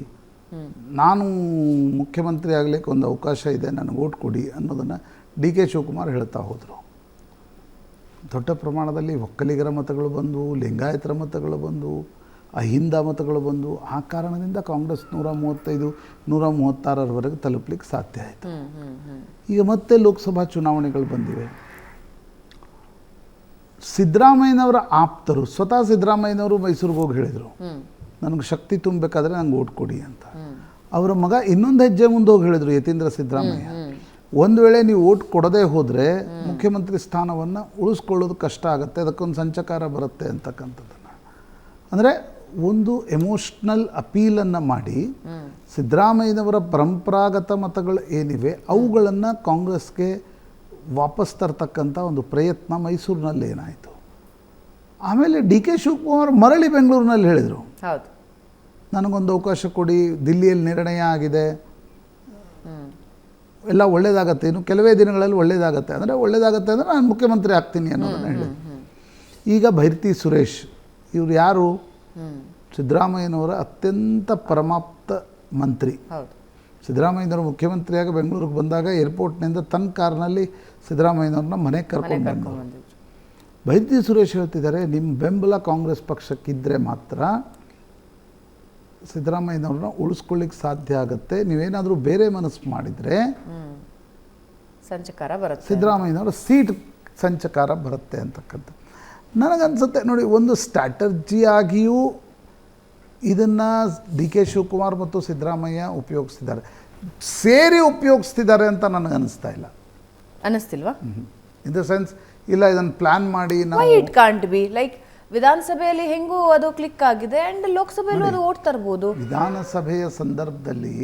Speaker 2: ನಾನು ಮುಖ್ಯಮಂತ್ರಿ ಆಗಲಿಕ್ಕೆ ಒಂದು ಅವಕಾಶ ಇದೆ, ನನಗೆ ಓಟ್ ಕೊಡಿ ಅನ್ನೋದನ್ನು ಡಿ ಕೆ ಶಿವಕುಮಾರ್ ಹೇಳ್ತಾ ಹೋದರು. ದೊಡ್ಡ ಪ್ರಮಾಣದಲ್ಲಿ ಒಕ್ಕಲಿಗರ ಮತಗಳು ಬಂದವು, ಲಿಂಗಾಯತರ ಮತಗಳು ಬಂದು ಅಹಿಂದ ಮತಗಳು ಬಂದು ಆ ಕಾರಣದಿಂದ ಕಾಂಗ್ರೆಸ್ ನೂರ ಮೂವತ್ತೈದು ನೂರ ಮೂವತ್ತಾರರವರೆಗೆ ತಲುಪಲಿಕ್ಕೆ ಸಾಧ್ಯ ಆಯಿತು. ಈಗ ಮತ್ತೆ ಲೋಕಸಭಾ ಚುನಾವಣೆಗಳು ಬಂದಿವೆ. ಸಿದ್ದರಾಮಯ್ಯನವರ ಆಪ್ತರು ಸ್ವತಃ ಸಿದ್ದರಾಮಯ್ಯನವರು ಮೈಸೂರಿಗೆ ಹೋಗಿ ಹೇಳಿದರು ನನಗೆ ಶಕ್ತಿ ತುಂಬಬೇಕಾದ್ರೆ ನಂಗೆ ಓಟ್ ಕೊಡಿ ಅಂತ. ಅವರ ಮಗ ಇನ್ನೊಂದು ಹೆಜ್ಜೆ ಮುಂದೆ ಹೋಗಿ ಹೇಳಿದರು ಯತೀಂದ್ರ ಸಿದ್ದರಾಮಯ್ಯ. ಒಂದು ವೇಳೆ ನೀವು ಓಟ್ ಕೊಡದೇ ಹೋದರೆ ಮುಖ್ಯಮಂತ್ರಿ ಸ್ಥಾನವನ್ನು ಉಳಿಸ್ಕೊಳ್ಳೋದು ಕಷ್ಟ ಆಗುತ್ತೆ ಅದಕ್ಕೊಂದು ಸಂಚಕಾರ ಬರುತ್ತೆ ಅಂತಕ್ಕಂಥದ್ದನ್ನು. ಅಂದರೆ ಒಂದು ಎಮೋಷ್ನಲ್ ಅಪೀಲನ್ನು ಮಾಡಿ ಸಿದ್ದರಾಮಯ್ಯನವರ ಪರಂಪರಾಗತ ಮತಗಳು ಏನಿವೆ ಅವುಗಳನ್ನು ಕಾಂಗ್ರೆಸ್ಗೆ ವಾಪಸ್ ತರ್ತಕ್ಕಂಥ ಒಂದು ಪ್ರಯತ್ನ ಮೈಸೂರಿನಲ್ಲಿ ಏನಾಯಿತು? ಆಮೇಲೆ ಡಿ ಕೆ ಶಿವಕುಮಾರ್ ಮರಳಿ ಬೆಂಗಳೂರಿನಲ್ಲಿ ಹೇಳಿದರು.
Speaker 1: ಹೌದು.
Speaker 2: ನನಗೊಂದು ಅವಕಾಶ ಕೊಡಿ ದಿಲ್ಲಿಯಲ್ಲಿ ನಿರ್ಣಯ ಆಗಿದೆ. ಎಲ್ಲ ಒಳ್ಳೇದಾಗತ್ತೆ ಇನ್ನು ಕೆಲವೇ ದಿನಗಳಲ್ಲಿ ಒಳ್ಳೇದಾಗತ್ತೆ. ಅಂದರೆ ಒಳ್ಳೇದಾಗತ್ತೆ ಅಂದರೆ ನಾನು ಮುಖ್ಯಮಂತ್ರಿ ಆಗ್ತೀನಿ ಅನ್ನೋದನ್ನು ಹೇಳಿ ಈಗ ಭೈರತಿ ಸುರೇಶ್ ಇವರು ಯಾರು? ಸಿದ್ದರಾಮಯ್ಯನವರ ಅತ್ಯಂತ ಪರಮಾಪ್ತ ಮಂತ್ರಿ. ಸಿದ್ದರಾಮಯ್ಯನವರು ಮುಖ್ಯಮಂತ್ರಿಯಾಗಿ ಬೆಂಗಳೂರಿಗೆ ಬಂದಾಗ ಏರ್ಪೋರ್ಟ್ನಿಂದ ತನ್ನ ಕಾರ್ನಲ್ಲಿ ಸಿದ್ದರಾಮಯ್ಯನವ್ರನ್ನ ಮನೆಗೆ ಕರ್ಕೊಂಡು ಬಂದರು ವೈದ್ಯ ಸುರೇಶ್ ಹೇಳ್ತಿದ್ದಾರೆ ನಿಮ್ಮ ಬೆಂಬಲ ಕಾಂಗ್ರೆಸ್ ಪಕ್ಷಕ್ಕಿದ್ದರೆ ಮಾತ್ರ ಸಿದ್ದರಾಮಯ್ಯನವ್ರನ್ನ ಉಳಿಸ್ಕೊಳ್ಳಿಕ್ಕೆ ಸಾಧ್ಯ ಆಗುತ್ತೆ. ನೀವೇನಾದರೂ ಬೇರೆ ಮನಸ್ಸು ಮಾಡಿದರೆ
Speaker 1: ಸಂಚಕಾರ ಬರುತ್ತೆ
Speaker 2: ಸಿದ್ದರಾಮಯ್ಯನವರ ಸೀಟ್ ಸಂಚಕಾರ ಬರುತ್ತೆ ಅಂತಕ್ಕಂಥ ನನಗನ್ಸುತ್ತೆ ನೋಡಿ ಒಂದು ಸ್ಟ್ರಾಟರ್ಜಿಯಾಗಿಯೂ ಇದನ್ನು ಡಿ ಕೆ ಶಿವಕುಮಾರ್ ಮತ್ತು ಸಿದ್ದರಾಮಯ್ಯ ಉಪಯೋಗಿಸ್ತಿದ್ದಾರೆ. ಸೇರಿ ಉಪಯೋಗಿಸ್ತಿದ್ದಾರೆ ಅಂತ ನನಗೆ ಅನಿಸ್ತಾ ಇಲ್ಲ.
Speaker 1: ಅನಿಸ್ತಿಲ್ವಾ?
Speaker 2: ಇನ್ ದ ಸೆನ್ಸ್ ಇಲ್ಲ ಇದನ್ನು ಪ್ಲಾನ್ ಮಾಡಿ ನಾವು
Speaker 1: ಇಟ್ ಕಾಂಟ್ ಬಿ ಲೈಕ್ ವಿಧಾನಸಭೆಯಲ್ಲಿ ಹೆಂಗೂ ಅದು ಕ್ಲಿಕ್ ಆಗಿದೆ ಅಂಡ್ ಲೋಕಸಭೆಯಲ್ಲೂ ಅದು ಓಟ್ ತರ್ಬೋದು.
Speaker 2: ವಿಧಾನಸಭೆಯ ಸಂದರ್ಭದಲ್ಲಿ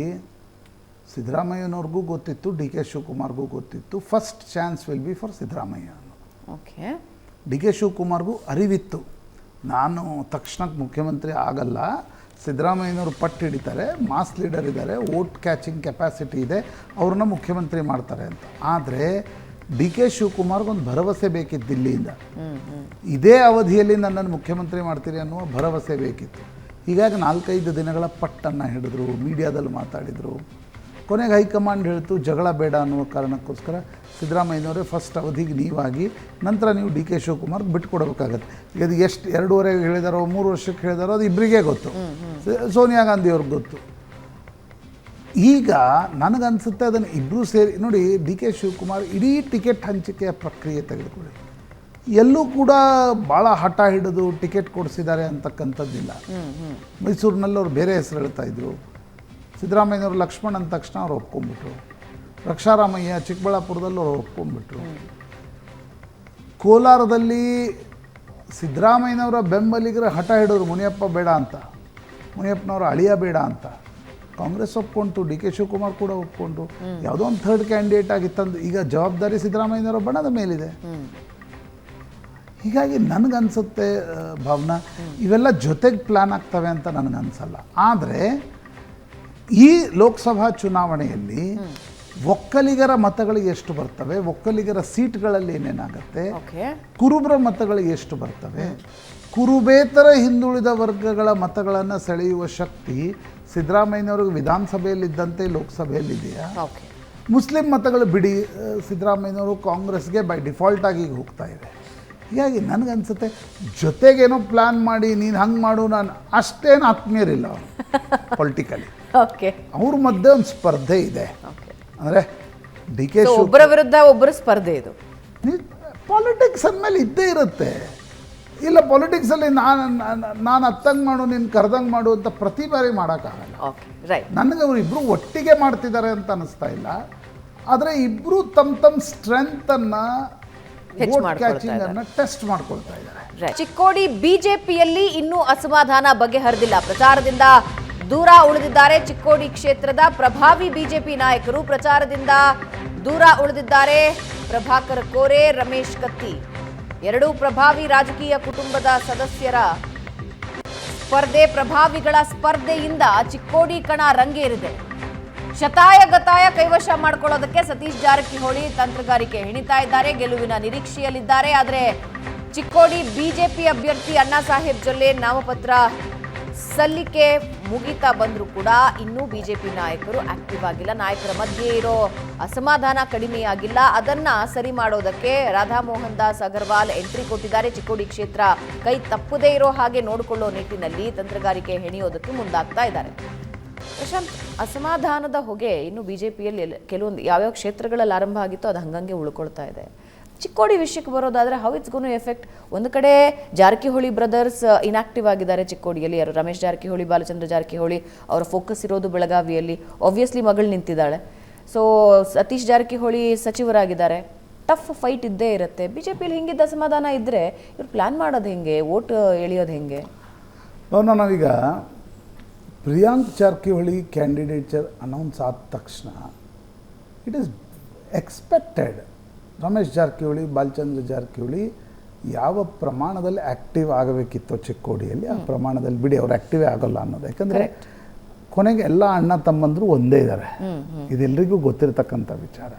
Speaker 2: ಸಿದ್ದರಾಮಯ್ಯನವ್ರಿಗೂ ಗೊತ್ತಿತ್ತು ಡಿ ಕೆ ಶಿವಕುಮಾರ್ಗೂ ಗೊತ್ತಿತ್ತು. First chance will be for Siddaramaiah.
Speaker 1: Okay
Speaker 2: D K ಶಿವಕುಮಾರ್ಗೂ ಅರಿವಿತ್ತು. ನಾನು ತಕ್ಷಣಕ್ಕೆ ಮುಖ್ಯಮಂತ್ರಿ ಆಗಲ್ಲ, ಸಿದ್ದರಾಮಯ್ಯನವರು ಪಟ್ಟು ಹಿಡಿತಾರೆ, ಮಾಸ್ ಲೀಡರ್ ಇದ್ದಾರೆ, ವೋಟ್ ಕ್ಯಾಚಿಂಗ್ ಕೆಪಾಸಿಟಿ ಇದೆ, ಅವ್ರನ್ನ ಮುಖ್ಯಮಂತ್ರಿ ಮಾಡ್ತಾರೆ ಅಂತ. ಆದರೆ ಡಿ ಕೆ ಶಿವಕುಮಾರ್ಗೊಂದು ಭರವಸೆ ಬೇಕಿತ್ತು ದಿಲ್ಲಿಯಿಂದ. ಇದೇ ಅವಧಿಯಲ್ಲಿ ನನ್ನನ್ನು ಮುಖ್ಯಮಂತ್ರಿ ಮಾಡ್ತೀರಿ ಅನ್ನುವ ಭರವಸೆ ಬೇಕಿತ್ತು. ಹೀಗಾಗಿ ನಾಲ್ಕೈದು ದಿನಗಳ ಪಟ್ಟನ್ನು ಹಿಡಿದ್ರು, ಮೀಡಿಯಾದಲ್ಲಿ ಮಾತಾಡಿದರು. ಕೊನೆಗೆ ಹೈಕಮಾಂಡ್ ಹೇಳ್ತು ಜಗಳ ಬೇಡ ಅನ್ನುವ ಕಾರಣಕ್ಕೋಸ್ಕರ ಸಿದ್ದರಾಮಯ್ಯನವರೇ ಫಸ್ಟ್ ಅವಧಿಗೆ ನೀವಾಗಿ ನಂತರ ನೀವು ಡಿ ಕೆ ಶಿವಕುಮಾರ್ ಬಿಟ್ಕೊಡ್ಬೇಕಾಗತ್ತೆ ಅದು ಎಷ್ಟು ಎರಡೂವರೆಗೆ ಹೇಳಿದಾರೋ ಮೂರು ವರ್ಷಕ್ಕೆ ಹೇಳಿದಾರೋ ಅದು ಇಬ್ಬರಿಗೇ ಗೊತ್ತು. ಸೋನಿಯಾ ಗಾಂಧಿ ಅವ್ರಿಗೆ ಗೊತ್ತು. ಈಗ ನನಗನ್ಸುತ್ತೆ ಅದನ್ನು ಇಬ್ಬರೂ ಸೇರಿ ನೋಡಿ ಡಿ ಕೆ ಶಿವಕುಮಾರ್ ಇಡೀ ಟಿಕೆಟ್ ಹಂಚಿಕೆಯ ಪ್ರಕ್ರಿಯೆ ತೆಗೆದುಕೊಳ್ಳಿ. ಎಲ್ಲೂ ಕೂಡ ಭಾಳ ಹಠ ಹಿಡಿದು ಟಿಕೆಟ್ ಕೊಡಿಸಿದ್ದಾರೆ ಅಂತಕ್ಕಂಥದ್ದಿಲ್ಲ. ಮೈಸೂರಿನಲ್ಲಿ ಅವ್ರು ಬೇರೆ ಹೆಸರು ಹೇಳ್ತಾ ಇದ್ರು. ಸಿದ್ದರಾಮಯ್ಯನವರು ಲಕ್ಷ್ಮಣ್ ಅಂದ ತಕ್ಷಣ ಅವ್ರು ಒಪ್ಕೊಂಡ್ಬಿಟ್ರು. ರಕ್ಷಾರಾಮಯ್ಯ ಚಿಕ್ಕಬಳ್ಳಾಪುರದಲ್ಲಿ ಅವ್ರು ಒಪ್ಕೊಂಡ್ಬಿಟ್ರು. ಕೋಲಾರದಲ್ಲಿ ಸಿದ್ದರಾಮಯ್ಯನವರ ಬೆಂಬಲಿಗರ ಹಠ ಹಿಡಿದ್ರು ಮುನಿಯಪ್ಪ ಬೇಡ ಅಂತ. ಮುನಿಯಪ್ಪನವರ ಅಳಿಯ ಬೇಡ ಅಂತ. ಕಾಂಗ್ರೆಸ್ ಒಪ್ಕೊಂತು ಡಿ ಕೆ ಶಿವಕುಮಾರ್ ಕೂಡ ಒಪ್ಕೊಂಡ್ರು. ಯಾವುದೋ ಒಂದು ಥರ್ಡ್ ಕ್ಯಾಂಡಿಡೇಟ್ ಆಗಿ ತಂದು ಈಗ ಜವಾಬ್ದಾರಿ ಸಿದ್ದರಾಮಯ್ಯನವರ ಬಣ್ಣದ ಮೇಲಿದೆ. ಹೀಗಾಗಿ ನನಗನ್ಸುತ್ತೆ ಭಾವನಾ ಇವೆಲ್ಲ ಜೊತೆಗೆ ಪ್ಲ್ಯಾನ್ ಆಗ್ತವೆ ಅಂತ ನನಗನ್ಸಲ್ಲ. ಆದರೆ ಈ ಲೋಕಸಭಾ ಚುನಾವಣೆಯಲ್ಲಿ ಒಕ್ಕಲಿಗರ ಮತಗಳಿಗೆ ಎಷ್ಟು ಬರ್ತವೆ? ಒಕ್ಕಲಿಗರ ಸೀಟ್ಗಳಲ್ಲಿ ಏನೇನಾಗುತ್ತೆ?
Speaker 1: ಕುರುಬ್ರ
Speaker 2: ಕುರುಬರ ಮತಗಳು ಎಷ್ಟು ಬರ್ತವೆ? ಕುರುಬೇತರ ಹಿಂದುಳಿದ ವರ್ಗಗಳ ಮತಗಳನ್ನು ಸೆಳೆಯುವ ಶಕ್ತಿ ಸಿದ್ದರಾಮಯ್ಯನವ್ರಿಗೆ ವಿಧಾನಸಭೆಯಲ್ಲಿದ್ದಂತೆ ಲೋಕಸಭೆಯಲ್ಲಿದೆಯಾ? ಮುಸ್ಲಿಂ ಮತಗಳು ಬಿಡಿ ಸಿದ್ದರಾಮಯ್ಯನವರು ಕಾಂಗ್ರೆಸ್ಗೆ ಬೈ ಡಿಫಾಲ್ಟ್ ಆಗಿ ಹೋಗ್ತಾ ಇದೆ. ಹೀಗಾಗಿ ನನಗನ್ಸುತ್ತೆ ಜೊತೆಗೇನೋ ಪ್ಲಾನ್ ಮಾಡಿ ನೀನು ಹಂಗೆ ಮಾಡು ನಾನು ಅಷ್ಟೇನು ಆತ್ಮೀಯರಿಲ್ಲ ಅವರು ಪೊಲಿಟಿಕಲಿ
Speaker 1: ಓಕೆ
Speaker 2: ಅವ್ರ ಮಧ್ಯೆ ಒಂದು ಸ್ಪರ್ಧೆ ಇದೆ. ಅಂದರೆ ಡಿ ಕೆ
Speaker 1: ಒಬ್ಬರ ವಿರುದ್ಧ ಒಬ್ಬರ ಸ್ಪರ್ಧೆ ಇದು.
Speaker 2: ಪಾಲಿಟಿಕ್ಸ್ ಅಂದಮೇಲೆ ಇದ್ದೇ ಇರುತ್ತೆ. ಇಲ್ಲ ಪಾಲಿಟಿಕ್ಸಲ್ಲಿ ನಾನು ನಾನು ಅತ್ತಂಗೆ ಮಾಡು ನೀನು ಕರ್ದಂಗೆ ಮಾಡು ಅಂತ ಪ್ರತಿ ಬಾರಿ ಮಾಡೋಕ್ಕಾಗಲ್ಲ.
Speaker 1: ಓಕೆ ರೈಟ್
Speaker 2: ನನಗೆ ಅವರು ಇಬ್ಬರು ಒಟ್ಟಿಗೆ ಮಾಡ್ತಿದ್ದಾರೆ ಅಂತ ಅನ್ನಿಸ್ತಾ ಇಲ್ಲ. ಆದರೆ ಇಬ್ಬರು ತಮ್ಮ ತಮ್ಮ ಸ್ಟ್ರೆಂತನ್ನು
Speaker 1: ಹೆಚ್ಚ್ ಮಾಡ್ಕೊಳ್ತಾ
Speaker 2: ಟೆಸ್ಟ್ ಮಾಡ್ಕೊಳ್ತಾ ಇದ್ದಾರೆ.
Speaker 1: ಚಿಕ್ಕೋಡಿ ಬಿಜೆಪಿಯಲ್ಲಿ ಇನ್ನೂ ಅಸಮಾಧಾನ ಬಗೆಹರಿದಿಲ್ಲ. ಪ್ರಚಾರದಿಂದ ದೂರ ಉಳಿದಿದ್ದಾರೆ ಚಿಕ್ಕೋಡಿ ಕ್ಷೇತ್ರದ ಪ್ರಭಾವಿ ಬಿಜೆಪಿ ನಾಯಕರು. ಪ್ರಚಾರದಿಂದ ದೂರ ಉಳಿದಿದ್ದಾರೆ ಪ್ರಭಾಕರ್ ಕೋರೆ ರಮೇಶ್ ಕತ್ತಿ. ಎರಡೂ ಪ್ರಭಾವಿ ರಾಜಕೀಯ ಕುಟುಂಬದ ಸದಸ್ಯರ ಸ್ಪರ್ಧೆ ಪ್ರಭಾವಿಗಳ ಸ್ಪರ್ಧೆಯಿಂದ ಚಿಕ್ಕೋಡಿ ಕಣ ರಂಗೇರಿದೆ. ಶತಾಯ ಗತಾಯ ಕೈವಶ ಮಾಡ್ಕೊಳ್ಳೋದಕ್ಕೆ ಸತೀಶ್ ಜಾರಕಿಹೊಳಿ ತಂತ್ರಗಾರಿಕೆ ಹೆಣಿತಾ ಇದ್ದಾರೆ, ಗೆಲುವಿನ ನಿರೀಕ್ಷೆಯಲ್ಲಿದ್ದಾರೆ. ಆದರೆ ಚಿಕ್ಕೋಡಿ ಬಿಜೆಪಿ ಅಭ್ಯರ್ಥಿ ಅಣ್ಣಾ ಸಾಹೇಬ್ ಜೊಲ್ಲೆ ನಾಮಪತ್ರ ಸಲ್ಲಿಕೆ ಮುಗಿತಾ ಬಂದರೂ ಕೂಡ ಇನ್ನೂ ಬಿಜೆಪಿ ನಾಯಕರು ಆಕ್ಟಿವ್ ಆಗಿಲ್ಲ. ನಾಯಕರ ಮಧ್ಯೆ ಇರೋ ಅಸಮಾಧಾನ ಕಡಿಮೆಯಾಗಿಲ್ಲ. ಅದನ್ನ ಸರಿ ಮಾಡೋದಕ್ಕೆ ರಾಧಾ ಮೋಹನ್ ದಾಸ್ ಅಗರ್ವಾಲ್ ಎಂಟ್ರಿ ಕೊಟ್ಟಿದ್ದಾರೆ. ಚಿಕ್ಕೋಡಿ ಕ್ಷೇತ್ರ ಕೈ ತಪ್ಪದೇ ಇರೋ ಹಾಗೆ ನೋಡಿಕೊಳ್ಳೋ ನಿಟ್ಟಿನಲ್ಲಿ ತಂತ್ರಗಾರಿಕೆ ಹೆಣೆಯೋದಕ್ಕೆ ಮುಂದಾಗ್ತಾ ಇದ್ದಾರೆ. ಪ್ರಶಾಂತ್, ಅಸಮಾಧಾನದ ಹೊಗೆ ಇನ್ನು ಬಿಜೆಪಿಯಲ್ಲಿ ಕೆಲವೊಂದು ಯಾವ್ಯಾವ ಕ್ಷೇತ್ರಗಳಲ್ಲಿ ಆರಂಭ ಆಗಿತ್ತು ಅದು ಹಂಗಂಗೆ ಉಳ್ಕೊಳ್ತಾ ಇದೆ. ಚಿಕ್ಕೋಡಿ ವಿಷಯಕ್ಕೆ ಬರೋದಾದ್ರೆ ಹೌ ಇಟ್ಸ್ ಗೋನು ಎಫೆಕ್ಟ್ ಒಂದು ಕಡೆ ಜಾರಕಿಹೊಳಿ ಬ್ರದರ್ಸ್ ಇನ್ಆಕ್ಟಿವ್ ಆಗಿದ್ದಾರೆ ಚಿಕ್ಕೋಡಿಯಲ್ಲಿ. ಯಾರು ರಮೇಶ್ ಜಾರಕಿಹೊಳಿ, ಬಾಲಚಂದ್ರ ಜಾರಕಿಹೊಳಿ ಅವರ ಫೋಕಸ್ ಇರೋದು ಬೆಳಗಾವಿಯಲ್ಲಿ. ಆಬ್ವಿಯಸ್ಲಿ ಮಗಳು ನಿಂತಿದ್ದಾಳೆ. ಸೊ ಸತೀಶ್ ಜಾರಕಿಹೊಳಿ ಸಚಿವರಾಗಿದ್ದಾರೆ. ಟಫ್ ಫೈಟ್ ಇದ್ದೇ ಇರುತ್ತೆ. ಬಿಜೆಪಿಯಲ್ಲಿ ಹಿಂಗಿದ್ದ ಅಸಮಾಧಾನ ಇದ್ದರೆ ಇವ್ರು ಪ್ಲ್ಯಾನ್ ಮಾಡೋದು ಹೆಂಗೆ? ವೋಟ್ ಎಳೆಯೋದು ಹೆಂಗೆ?
Speaker 2: ನಾನು ನಾವೀಗ ಪ್ರಿಯಾಂಕ್ ಜಾರಕಿಹೊಳಿ ಕ್ಯಾಂಡಿಡೇಚರ್ ಅನೌನ್ಸ್ ಆದ ತಕ್ಷಣ it is expected Ramesh Jarkiholi Balachandra Jarkiholi ಯಾವ ಪ್ರಮಾಣದಲ್ಲಿ ಆ್ಯಕ್ಟಿವ್ ಆಗಬೇಕಿತ್ತು ಚಿಕ್ಕೋಡಿಯಲ್ಲಿ ಆ ಪ್ರಮಾಣದಲ್ಲಿ ಬಿಡಿ ಅವ್ರು ಆ್ಯಕ್ಟಿವೇ ಆಗೋಲ್ಲ ಅನ್ನೋದು. ಯಾಕಂದರೆ ಕೊನೆಗೆ ಎಲ್ಲ ಅಣ್ಣ ತಮ್ಮಂದರು ಒಂದೇ ಇದ್ದಾರೆ ಇದೆಲ್ಲರಿಗೂ ಗೊತ್ತಿರತಕ್ಕಂಥ ವಿಚಾರ.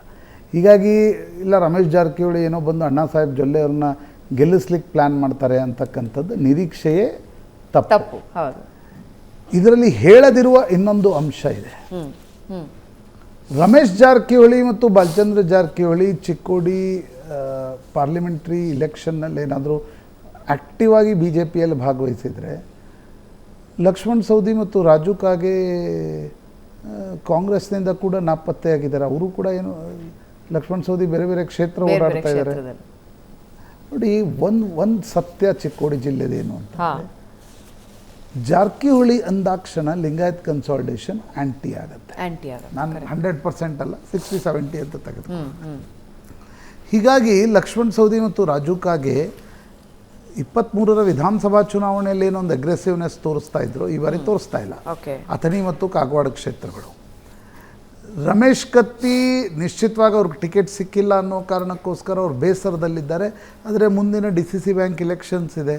Speaker 2: ಹೀಗಾಗಿ ಇಲ್ಲ ರಮೇಶ್ ಜಾರಕಿಹೊಳಿ ಏನೋ ಬಂದು ಅಣ್ಣಾ ಸಾಹೇಬ್ ಜೊಲ್ಲೆ ಅವ್ರನ್ನ ಗೆಲ್ಲಿಸ್ಲಿಕ್ಕೆ ಪ್ಲ್ಯಾನ್ ಮಾಡ್ತಾರೆ ಅಂತಕ್ಕಂಥದ್ದು ನಿರೀಕ್ಷೆಯೇ ತಪ್ಪು.
Speaker 1: ತಪ್ಪು ಹೌದು.
Speaker 2: ಇದರಲ್ಲಿ ಹೇಳದಿರುವ ಇನ್ನೊಂದು ಅಂಶ ಇದೆ. ರಮೇಶ್ ಜಾರಕಿಹೊಳಿ ಮತ್ತು ಬಾಲಚಂದ್ರ ಜಾರಕಿಹೊಳಿ ಚಿಕ್ಕೋಡಿ ಪಾರ್ಲಿಮೆಂಟ್ರಿ ಇಲೆಕ್ಷನ್ನಲ್ಲಿ ಏನಾದರೂ ಆಕ್ಟಿವ್ ಆಗಿ ಬಿ ಜೆ ಪಿಯಲ್ಲಿ ಭಾಗವಹಿಸಿದರೆ ಲಕ್ಷ್ಮಣ್ ಸೌದಿ ಮತ್ತು ರಾಜು ಕಾಗೆ ಕಾಂಗ್ರೆಸ್ನಿಂದ ಕೂಡ ನಾಪತ್ತೆಯಾಗಿದ್ದಾರೆ. ಅವರು ಕೂಡ ಏನು ಲಕ್ಷ್ಮಣ್ ಸೌದಿ ಬೇರೆ ಬೇರೆ ಕ್ಷೇತ್ರ ಓಡಾಡ್ತಾ ಇದ್ದಾರೆ. ನೋಡಿ ಒಂದು ಒಂದು ಸತ್ಯ ಚಿಕ್ಕೋಡಿ ಜಿಲ್ಲೆದೇನು ಅಂತ ಜಾರಕಿಹೊಳಿ ಅಂದಾಕ್ಷಣ ಲಿಂಗಾಯತ್ ಕನ್ಸಾಲ್ಟೇಷನ್ ಆ್ಯಂಟಿ ಆಗುತ್ತೆ.
Speaker 1: ಆಂಟಿ ಆಗುತ್ತೆ
Speaker 2: ನಾನು ಹಂಡ್ರೆಡ್ ಪರ್ಸೆಂಟ್ ಅಲ್ಲ ಸಿಕ್ಸ್ಟಿ ಸೆವೆಂಟಿ ಅಂತ ತೆಗೆದು ಹೀಗಾಗಿ ಲಕ್ಷ್ಮಣ್ ಸೌದಿ ಮತ್ತು ರಾಜು ಕಾಗೆ ಇಪ್ಪತ್ತ್ಮೂರರ ವಿಧಾನಸಭಾ ಚುನಾವಣೆಯಲ್ಲಿ ಏನೊಂದು ಅಗ್ರೆಸಿವ್ನೆಸ್ ತೋರಿಸ್ತಾ ಇದ್ರು ಈ ಬಾರಿ ತೋರಿಸ್ತಾ ಇಲ್ಲ. ಅಥಣಿ ಮತ್ತು ಕಾಗವಾಡ ಕ್ಷೇತ್ರಗಳು. ರಮೇಶ್ ಕತ್ತಿ ನಿಶ್ಚಿತವಾಗಿ ಅವ್ರಿಗೆ ಟಿಕೆಟ್ ಸಿಕ್ಕಿಲ್ಲ ಅನ್ನೋ ಕಾರಣಕ್ಕೋಸ್ಕರ ಅವ್ರು ಬೇಸರದಲ್ಲಿದ್ದಾರೆ. ಆದರೆ ಮುಂದಿನ D C C bank elections ಇದೆ.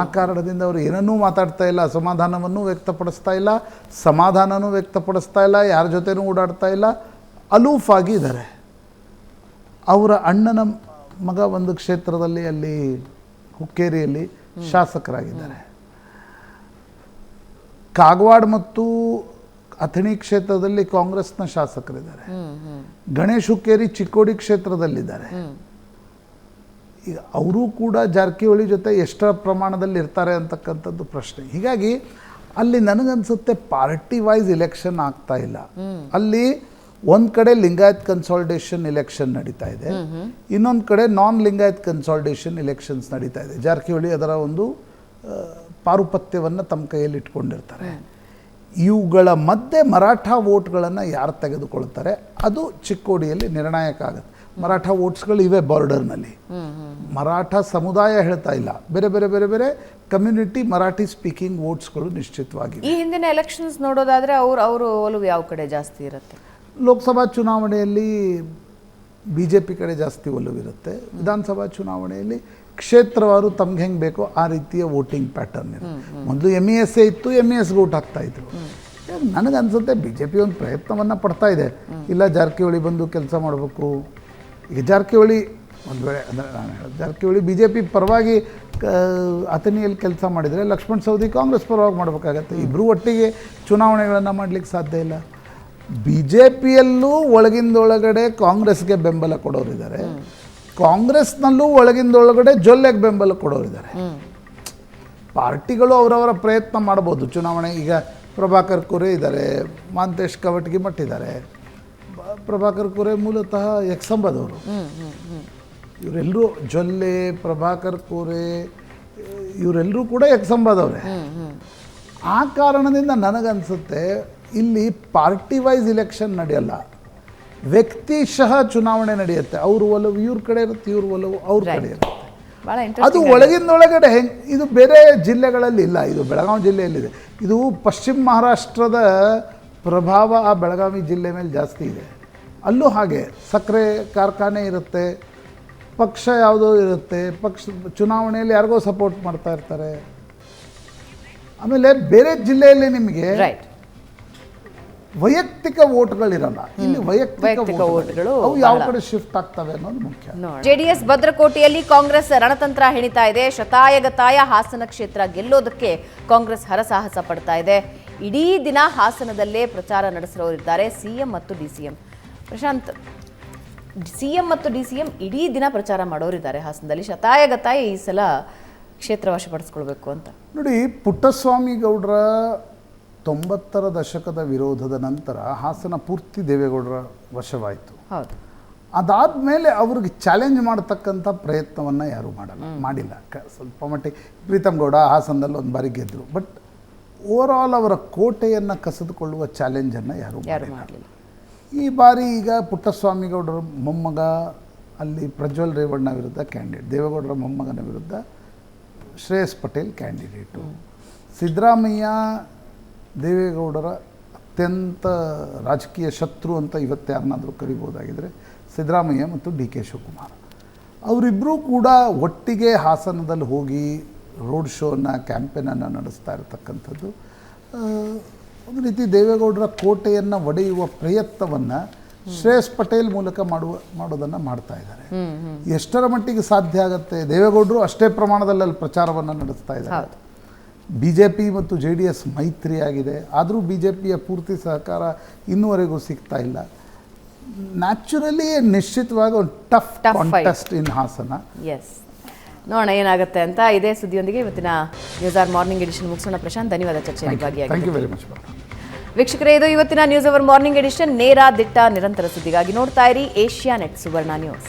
Speaker 2: ಆ ಕಾರಣದಿಂದ ಅವರು ಏನನ್ನೂ ಮಾತಾಡ್ತಾ ಇಲ್ಲ ಅಸಮಾಧಾನವನ್ನು ವ್ಯಕ್ತಪಡಿಸ್ತಾ ಇಲ್ಲ ಸಮಾಧಾನನೂ ವ್ಯಕ್ತಪಡಿಸ್ತಾ ಇಲ್ಲ ಯಾರ ಜೊತೆನೂ ಓಡಾಡ್ತಾ ಇಲ್ಲ ಅಲೂಫ್ ಆಗಿದ್ದಾರೆ ಅವರ ಅಣ್ಣನ ಮಗ ಒಂದು ಕ್ಷೇತ್ರದಲ್ಲಿ ಅಲ್ಲಿ ಹುಕ್ಕೇರಿಯಲ್ಲಿ ಶಾಸಕರಾಗಿದ್ದಾರೆ. ಕಾಗವಾಡ ಮತ್ತು ಅಥಣಿ ಕ್ಷೇತ್ರದಲ್ಲಿ ಕಾಂಗ್ರೆಸ್ನ ಶಾಸಕರಿದ್ದಾರೆ. ಗಣೇಶ್ ಹುಕ್ಕೇರಿ ಚಿಕ್ಕೋಡಿ ಕ್ಷೇತ್ರದಲ್ಲಿದ್ದಾರೆ. ಈಗ ಅವರು ಕೂಡ ಜಾರಕಿಹೊಳಿ ಜೊತೆ ಎಷ್ಟರ ಪ್ರಮಾಣದಲ್ಲಿ ಇರ್ತಾರೆ ಅಂತಕ್ಕಂಥದ್ದು ಪ್ರಶ್ನೆ. ಹೀಗಾಗಿ ಅಲ್ಲಿ ನನಗನ್ಸುತ್ತೆ ಪಾರ್ಟಿ ವೈಸ್ ಇಲೆಕ್ಷನ್ ಆಗ್ತಾ ಇಲ್ಲ. ಅಲ್ಲಿ ಒಂದು ಕಡೆ ಲಿಂಗಾಯತ್ ಕನ್ಸಾಲ್ಟೇಷನ್ ಇಲೆಕ್ಷನ್ ನಡೀತಾ ಇದೆ. ಇನ್ನೊಂದು ಕಡೆ ನಾನ್ ಲಿಂಗಾಯತ್ ಕನ್ಸಾಲ್ಟೇಷನ್ ಇಲೆಕ್ಷನ್ಸ್ ನಡೀತಾ ಇದೆ. ಜಾರಕಿಹೊಳಿ ಅದರ ಒಂದು ಪಾರುಪತ್ಯವನ್ನು ತಮ್ಮ ಕೈಯಲ್ಲಿ ಇಟ್ಕೊಂಡಿರ್ತಾರೆ. ಇವುಗಳ ಮಧ್ಯೆ ಮರಾಠ ವೋಟ್ಗಳನ್ನು ಯಾರು ತೆಗೆದುಕೊಳ್ತಾರೆ? ಅದು ಚಿಕ್ಕೋಡಿಯಲ್ಲಿ ನಿರ್ಣಾಯಕ ಆಗುತ್ತೆ. ಮರಾಠ ವೋಟ್ಸ್ಗಳು ಇವೆ ಬಾರ್ಡರ್ನಲ್ಲಿ. ಮರಾಠ ಸಮುದಾಯ ಹೇಳ್ತಾ ಇಲ್ಲ. ಬೇರೆ ಬೇರೆ ಬೇರೆ ಬೇರೆ ಕಮ್ಯುನಿಟಿ ಮರಾಠಿ ಸ್ಪೀಕಿಂಗ್ ವೋಟ್ಸ್ಗಳು ನಿಶ್ಚಿತವಾಗಿ
Speaker 1: ಈ ಹಿಂದಿನ ಎಲೆಕ್ಷನ್ಸ್ ನೋಡೋದಾದ್ರೆ ಅವ್ರು ಅವರು ಒಲವು ಯಾವ ಕಡೆ ಜಾಸ್ತಿ ಇರುತ್ತೆ?
Speaker 2: ಲೋಕಸಭಾ ಚುನಾವಣೆಯಲ್ಲಿ ಬಿ ಜೆ ಪಿ ಕಡೆ ಜಾಸ್ತಿ ಒಲವಿರುತ್ತೆ. ವಿಧಾನಸಭಾ ಚುನಾವಣೆಯಲ್ಲಿ ಕ್ಷೇತ್ರವಾರು ತಮ್ಗೆ ಹೆಂಗೆ ಬೇಕೋ ಆ ರೀತಿಯ ವೋಟಿಂಗ್ ಪ್ಯಾಟರ್ನ್ ಇದೆ. ಮೊದಲು ಎಂ ಇ ಎಸ್ ಎ ಇತ್ತು ಎಂ ಇ ಎಸ್ಗೆ ವೋಟ್ ಹಾಕ್ತಾ ಇದ್ರು. ನನಗನ್ಸುತ್ತೆ ಬಿ ಜೆ ಪಿ ಒಂದು ಪ್ರಯತ್ನವನ್ನು ಪಡ್ತಾ ಇದೆ. ಇಲ್ಲ, ಜಾರಕಿಹೊಳಿ ಬಂದು ಕೆಲಸ ಮಾಡಬೇಕು. ಈಗ ಜಾರಕಿಹೊಳಿ ಒಂದು ವೇಳೆ, ಅಂದರೆ ನಾನು ಹೇಳೋದು ಜಾರಕಿಹೊಳಿ ಬಿ ಜೆ ಪಿ ಪರವಾಗಿ ಅಥಣಿಯಲ್ಲಿ ಕೆಲಸ ಮಾಡಿದರೆ ಲಕ್ಷ್ಮಣ್ ಸೌದಿ ಕಾಂಗ್ರೆಸ್ ಪರವಾಗಿ ಮಾಡಬೇಕಾಗತ್ತೆ. ಇಬ್ಬರು ಒಟ್ಟಿಗೆ ಚುನಾವಣೆಗಳನ್ನು ಮಾಡಲಿಕ್ಕೆ ಸಾಧ್ಯ ಇಲ್ಲ. ಬಿ ಜೆ ಪಿಯಲ್ಲೂ ಒಳಗಿಂದೊಳಗಡೆ ಕಾಂಗ್ರೆಸ್ಗೆ ಬೆಂಬಲ ಕೊಡೋರಿದ್ದಾರೆ. ಕಾಂಗ್ರೆಸ್ನಲ್ಲೂ ಒಳಗಿಂದೊಳಗಡೆ ಜೊಲ್ಲೆಗೆ ಬೆಂಬಲ ಕೊಡೋರಿದ್ದಾರೆ. ಪಾರ್ಟಿಗಳು ಅವರವರ ಪ್ರಯತ್ನ ಮಾಡ್ಬೋದು. ಚುನಾವಣೆ ಈಗ ಪ್ರಭಾಕರ್ ಕುರೆ ಇದ್ದಾರೆ ಮಾಂತೇಶ್ ಕವಟಗಿ ಮಟ್ಟಿದ್ದಾರೆ. ಪ್ರಭಾಕರ್ ಕುರೆ ಮೂಲತಃ ಯಕ್ಸಂಬದವರು ಇವರೆಲ್ಲರೂ ಜೊಲ್ಲೆ ಪ್ರಭಾಕರ್ ಕುರೆ ಇವರೆಲ್ಲರೂ ಕೂಡ ಎಕ್ಸಂಬದವ್ರೆ. ಆ ಕಾರಣದಿಂದ ನನಗನ್ಸುತ್ತೆ ಇಲ್ಲಿ ಪಾರ್ಟಿ ವೈಸ್ ಇಲೆಕ್ಷನ್ ನಡೆಯಲ್ಲ. ವ್ಯಕ್ತಿಶಃ ಚುನಾವಣೆ ನಡೆಯುತ್ತೆ. ಅವ್ರ ಒಲವು ಇವ್ರ ಕಡೆ ಇರುತ್ತೆ ಇವ್ರ ಒಲವು ಅವ್ರ ಕಡೆ ಇರುತ್ತೆ. ಅದು ಒಳಗಿಂದೊಳಗಡೆ ಹೆಂಗ್ ಇದು ಬೇರೆ ಜಿಲ್ಲೆಗಳಲ್ಲಿ ಇಲ್ಲ ಇದು ಬೆಳಗಾವಿ ಜಿಲ್ಲೆಯಲ್ಲಿದೆ. ಇದು ಪಶ್ಚಿಮ ಮಹಾರಾಷ್ಟ್ರದ ಪ್ರಭಾವ ಆ ಬೆಳಗಾವಿ ಜಿಲ್ಲೆ ಮೇಲೆ ಜಾಸ್ತಿ ಇದೆ. ಅಲ್ಲೂ ಹಾಗೆ ಸಕ್ಕರೆ ಕಾರ್ಖಾನೆ ಇರುತ್ತೆ ಪಕ್ಷ ಯಾವುದೋ ಇರುತ್ತೆ ಪಕ್ಷ ಚುನಾವಣೆಯಲ್ಲಿ ಯಾರಿಗೋ ಸಪೋರ್ಟ್ ಮಾಡ್ತಾ ಇರ್ತಾರೆ. ಆಮೇಲೆ ಬೇರೆ ಜಿಲ್ಲೆಯಲ್ಲಿ ನಿಮಗೆ
Speaker 1: ರೈಟ್
Speaker 2: ವೈಯಕ್ತಿಕ ವೋಟ್ಗಳಿರಲ್ಲ. ಇಲ್ಲಿ ವೈಯಕ್ತಿಕ
Speaker 1: ಓಟ್ಗಳು
Speaker 2: ವೋಟ್ಗಳು ಅವು ಯಾವ ಕಡೆ ಶಿಫ್ಟ್ ಆಗ್ತವೆ ಅನ್ನೋದು ಮುಖ್ಯ.
Speaker 1: ಜೆಡಿಎಸ್ ಭದ್ರಕೋಟೆಯಲ್ಲಿ ಕಾಂಗ್ರೆಸ್ ರಣತಂತ್ರ ಹೆಣಿತಾ ಇದೆ. ಶತಾಯಗತಾಯ ಹಾಸನ ಕ್ಷೇತ್ರ ಗೆಲ್ಲೋದಕ್ಕೆ ಕಾಂಗ್ರೆಸ್ ಹರಸಾಹಸ ಪಡ್ತಾ ಇದೆ. ಇಡೀ ದಿನ ಹಾಸನದಲ್ಲೇ ಪ್ರಚಾರ ನಡೆಸಿರೋರಿದ್ದಾರೆ ಸಿಎಂ ಮತ್ತು D C M Prashant CM ಮತ್ತು ಡಿ ಸಿ ಎಂ ಇಡೀ ದಿನ ಪ್ರಚಾರ ಮಾಡೋರಿದ್ದಾರೆ ಹಾಸನದಲ್ಲಿ. ಶತಾಯಗತಾಯ ಈ ಸಲ ಕ್ಷೇತ್ರ ವಶಪಡಿಸ್ಕೊಳ್ಬೇಕು ಅಂತ.
Speaker 2: ನೋಡಿ ಪುಟ್ಟಸ್ವಾಮಿ ಗೌಡರ ತೊಂಬತ್ತರ ದಶಕದ ವಿರೋಧದ ನಂತರ ಹಾಸನ ಪೂರ್ತಿ ದೇವೇಗೌಡರ ವಶವಾಯಿತು.
Speaker 1: ಅದಾದ
Speaker 2: ಮೇಲೆ ಅವ್ರಿಗೆ ಚಾಲೆಂಜ್ ಮಾಡತಕ್ಕಂಥ ಪ್ರಯತ್ನವನ್ನು ಯಾರೂ ಮಾಡಲ್ಲ ಮಾಡಿಲ್ಲ. ಕ ಸ್ವಲ್ಪ ಮಟ್ಟಿಗೆ ಪ್ರೀತಮ್ ಗೌಡ ಹಾಸನದಲ್ಲಿ ಒಂದು ಬಾರಿ ಗೆದ್ದರು ಬಟ್ ಓವರ್ ಆಲ್ ಅವರ ಕೋಟೆಯನ್ನು ಕಸಿದುಕೊಳ್ಳುವ ಚಾಲೆಂಜನ್ನು ಯಾರೂ
Speaker 1: ಯಾರು
Speaker 2: ಮಾಡಿಲ್ಲ.
Speaker 1: ಮಾಡಲಿಲ್ಲ.
Speaker 2: ಈ ಬಾರಿ ಈಗ ಪುಟ್ಟಸ್ವಾಮಿ ಗೌಡರ ಮೊಮ್ಮಗ ಅಲ್ಲಿ ಪ್ರಜ್ವಲ್ ರೇವಣ್ಣ ವಿರುದ್ಧ ಕ್ಯಾಂಡಿಡೇಟ್ ದೇವೇಗೌಡರ ಮೊಮ್ಮಗನ ವಿರುದ್ಧ ಶ್ರೇಯಸ್ ಪಟೇಲ್ ಕ್ಯಾಂಡಿಡೇಟು ಸಿದ್ದರಾಮಯ್ಯ ದೇವೇಗೌಡರ ಅತ್ಯಂತ ರಾಜಕೀಯ ಶತ್ರು ಅಂತ ಇವತ್ತು ಯಾರನ್ನಾದರೂ ಕರಿಬೋದಾಗಿದ್ದರೆ ಸಿದ್ದರಾಮಯ್ಯ ಮತ್ತು ಡಿ ಕೆ ಶಿವಕುಮಾರ್. ಅವರಿಬ್ಬರೂ ಕೂಡ ಒಟ್ಟಿಗೆ ಹಾಸನದಲ್ಲಿ ಹೋಗಿ ರೋಡ್ ಶೋನ ಕ್ಯಾಂಪೇನನ್ನು ನಡೆಸ್ತಾ ಇರತಕ್ಕಂಥದ್ದು. ಒಂದು ರೀತಿ ದೇವೇಗೌಡರ ಕೋಟೆಯನ್ನು ಒಡೆಯುವ ಪ್ರಯತ್ನವನ್ನು ಶ್ರೇಯಸ್ ಪಟೇಲ್ ಮೂಲಕ ಮಾಡುವ ಮಾಡೋದನ್ನು ಮಾಡ್ತಾ ಇದ್ದಾರೆ. ಎಷ್ಟರ ಮಟ್ಟಿಗೆ ಸಾಧ್ಯ ಆಗುತ್ತೆ? ದೇವೇಗೌಡರು ಅಷ್ಟೇ ಪ್ರಮಾಣದಲ್ಲಿ ಅಲ್ಲಿ ಪ್ರಚಾರವನ್ನು ನಡೆಸ್ತಾ ಇದ್ದಾರೆ. ಬಿ ಜೆ ಪಿ ಮತ್ತು ಜೆ ಡಿ ಎಸ್ ಮೈತ್ರಿಯಾಗಿದೆ. ಆದರೂ ಬಿ ಜೆ ಪಿಯ ಪೂರ್ತಿ ಸಹಕಾರ ಇನ್ನುವರೆಗೂ ಸಿಗ್ತಾ ಇಲ್ಲ. ನ್ಯಾಚುರಲಿ ನಿಶ್ಚಿತವಾಗಿ ಒಂದು tough. Contest in Hassan.
Speaker 1: Yes ನೋಡೋಣ ಏನಾಗುತ್ತೆ ಅಂತ ಇದೇ ಸುದ್ದಿಯೊಂದಿಗೆ ಇವತ್ತಿನ ನ್ಯೂಸ್ ಆರ್ ಮಾರ್ನಿಂಗ್ ಎಡಿಷನ್ ಮುಗಿಸೋಣ. ಪ್ರಶಾಂತ್ ಧನ್ಯವಾದ ಚರ್ಚೆಯಲ್ಲಿ
Speaker 2: ಯು
Speaker 1: ಭಾಗಿಯಾಗಿ ವೀಕ್ಷಕರೇ ಇದು ಇವತ್ತಿನ ನ್ಯೂಸ್ ಅವರ್ ಮಾರ್ನಿಂಗ್ ಎಡಿಷನ್ ನೇರ ದಿಟ್ಟ ನಿರಂತರ ಸುದ್ದಿಗಾಗಿ ನೋಡ್ತಾ ಇರಿ Asianet Suvarna news.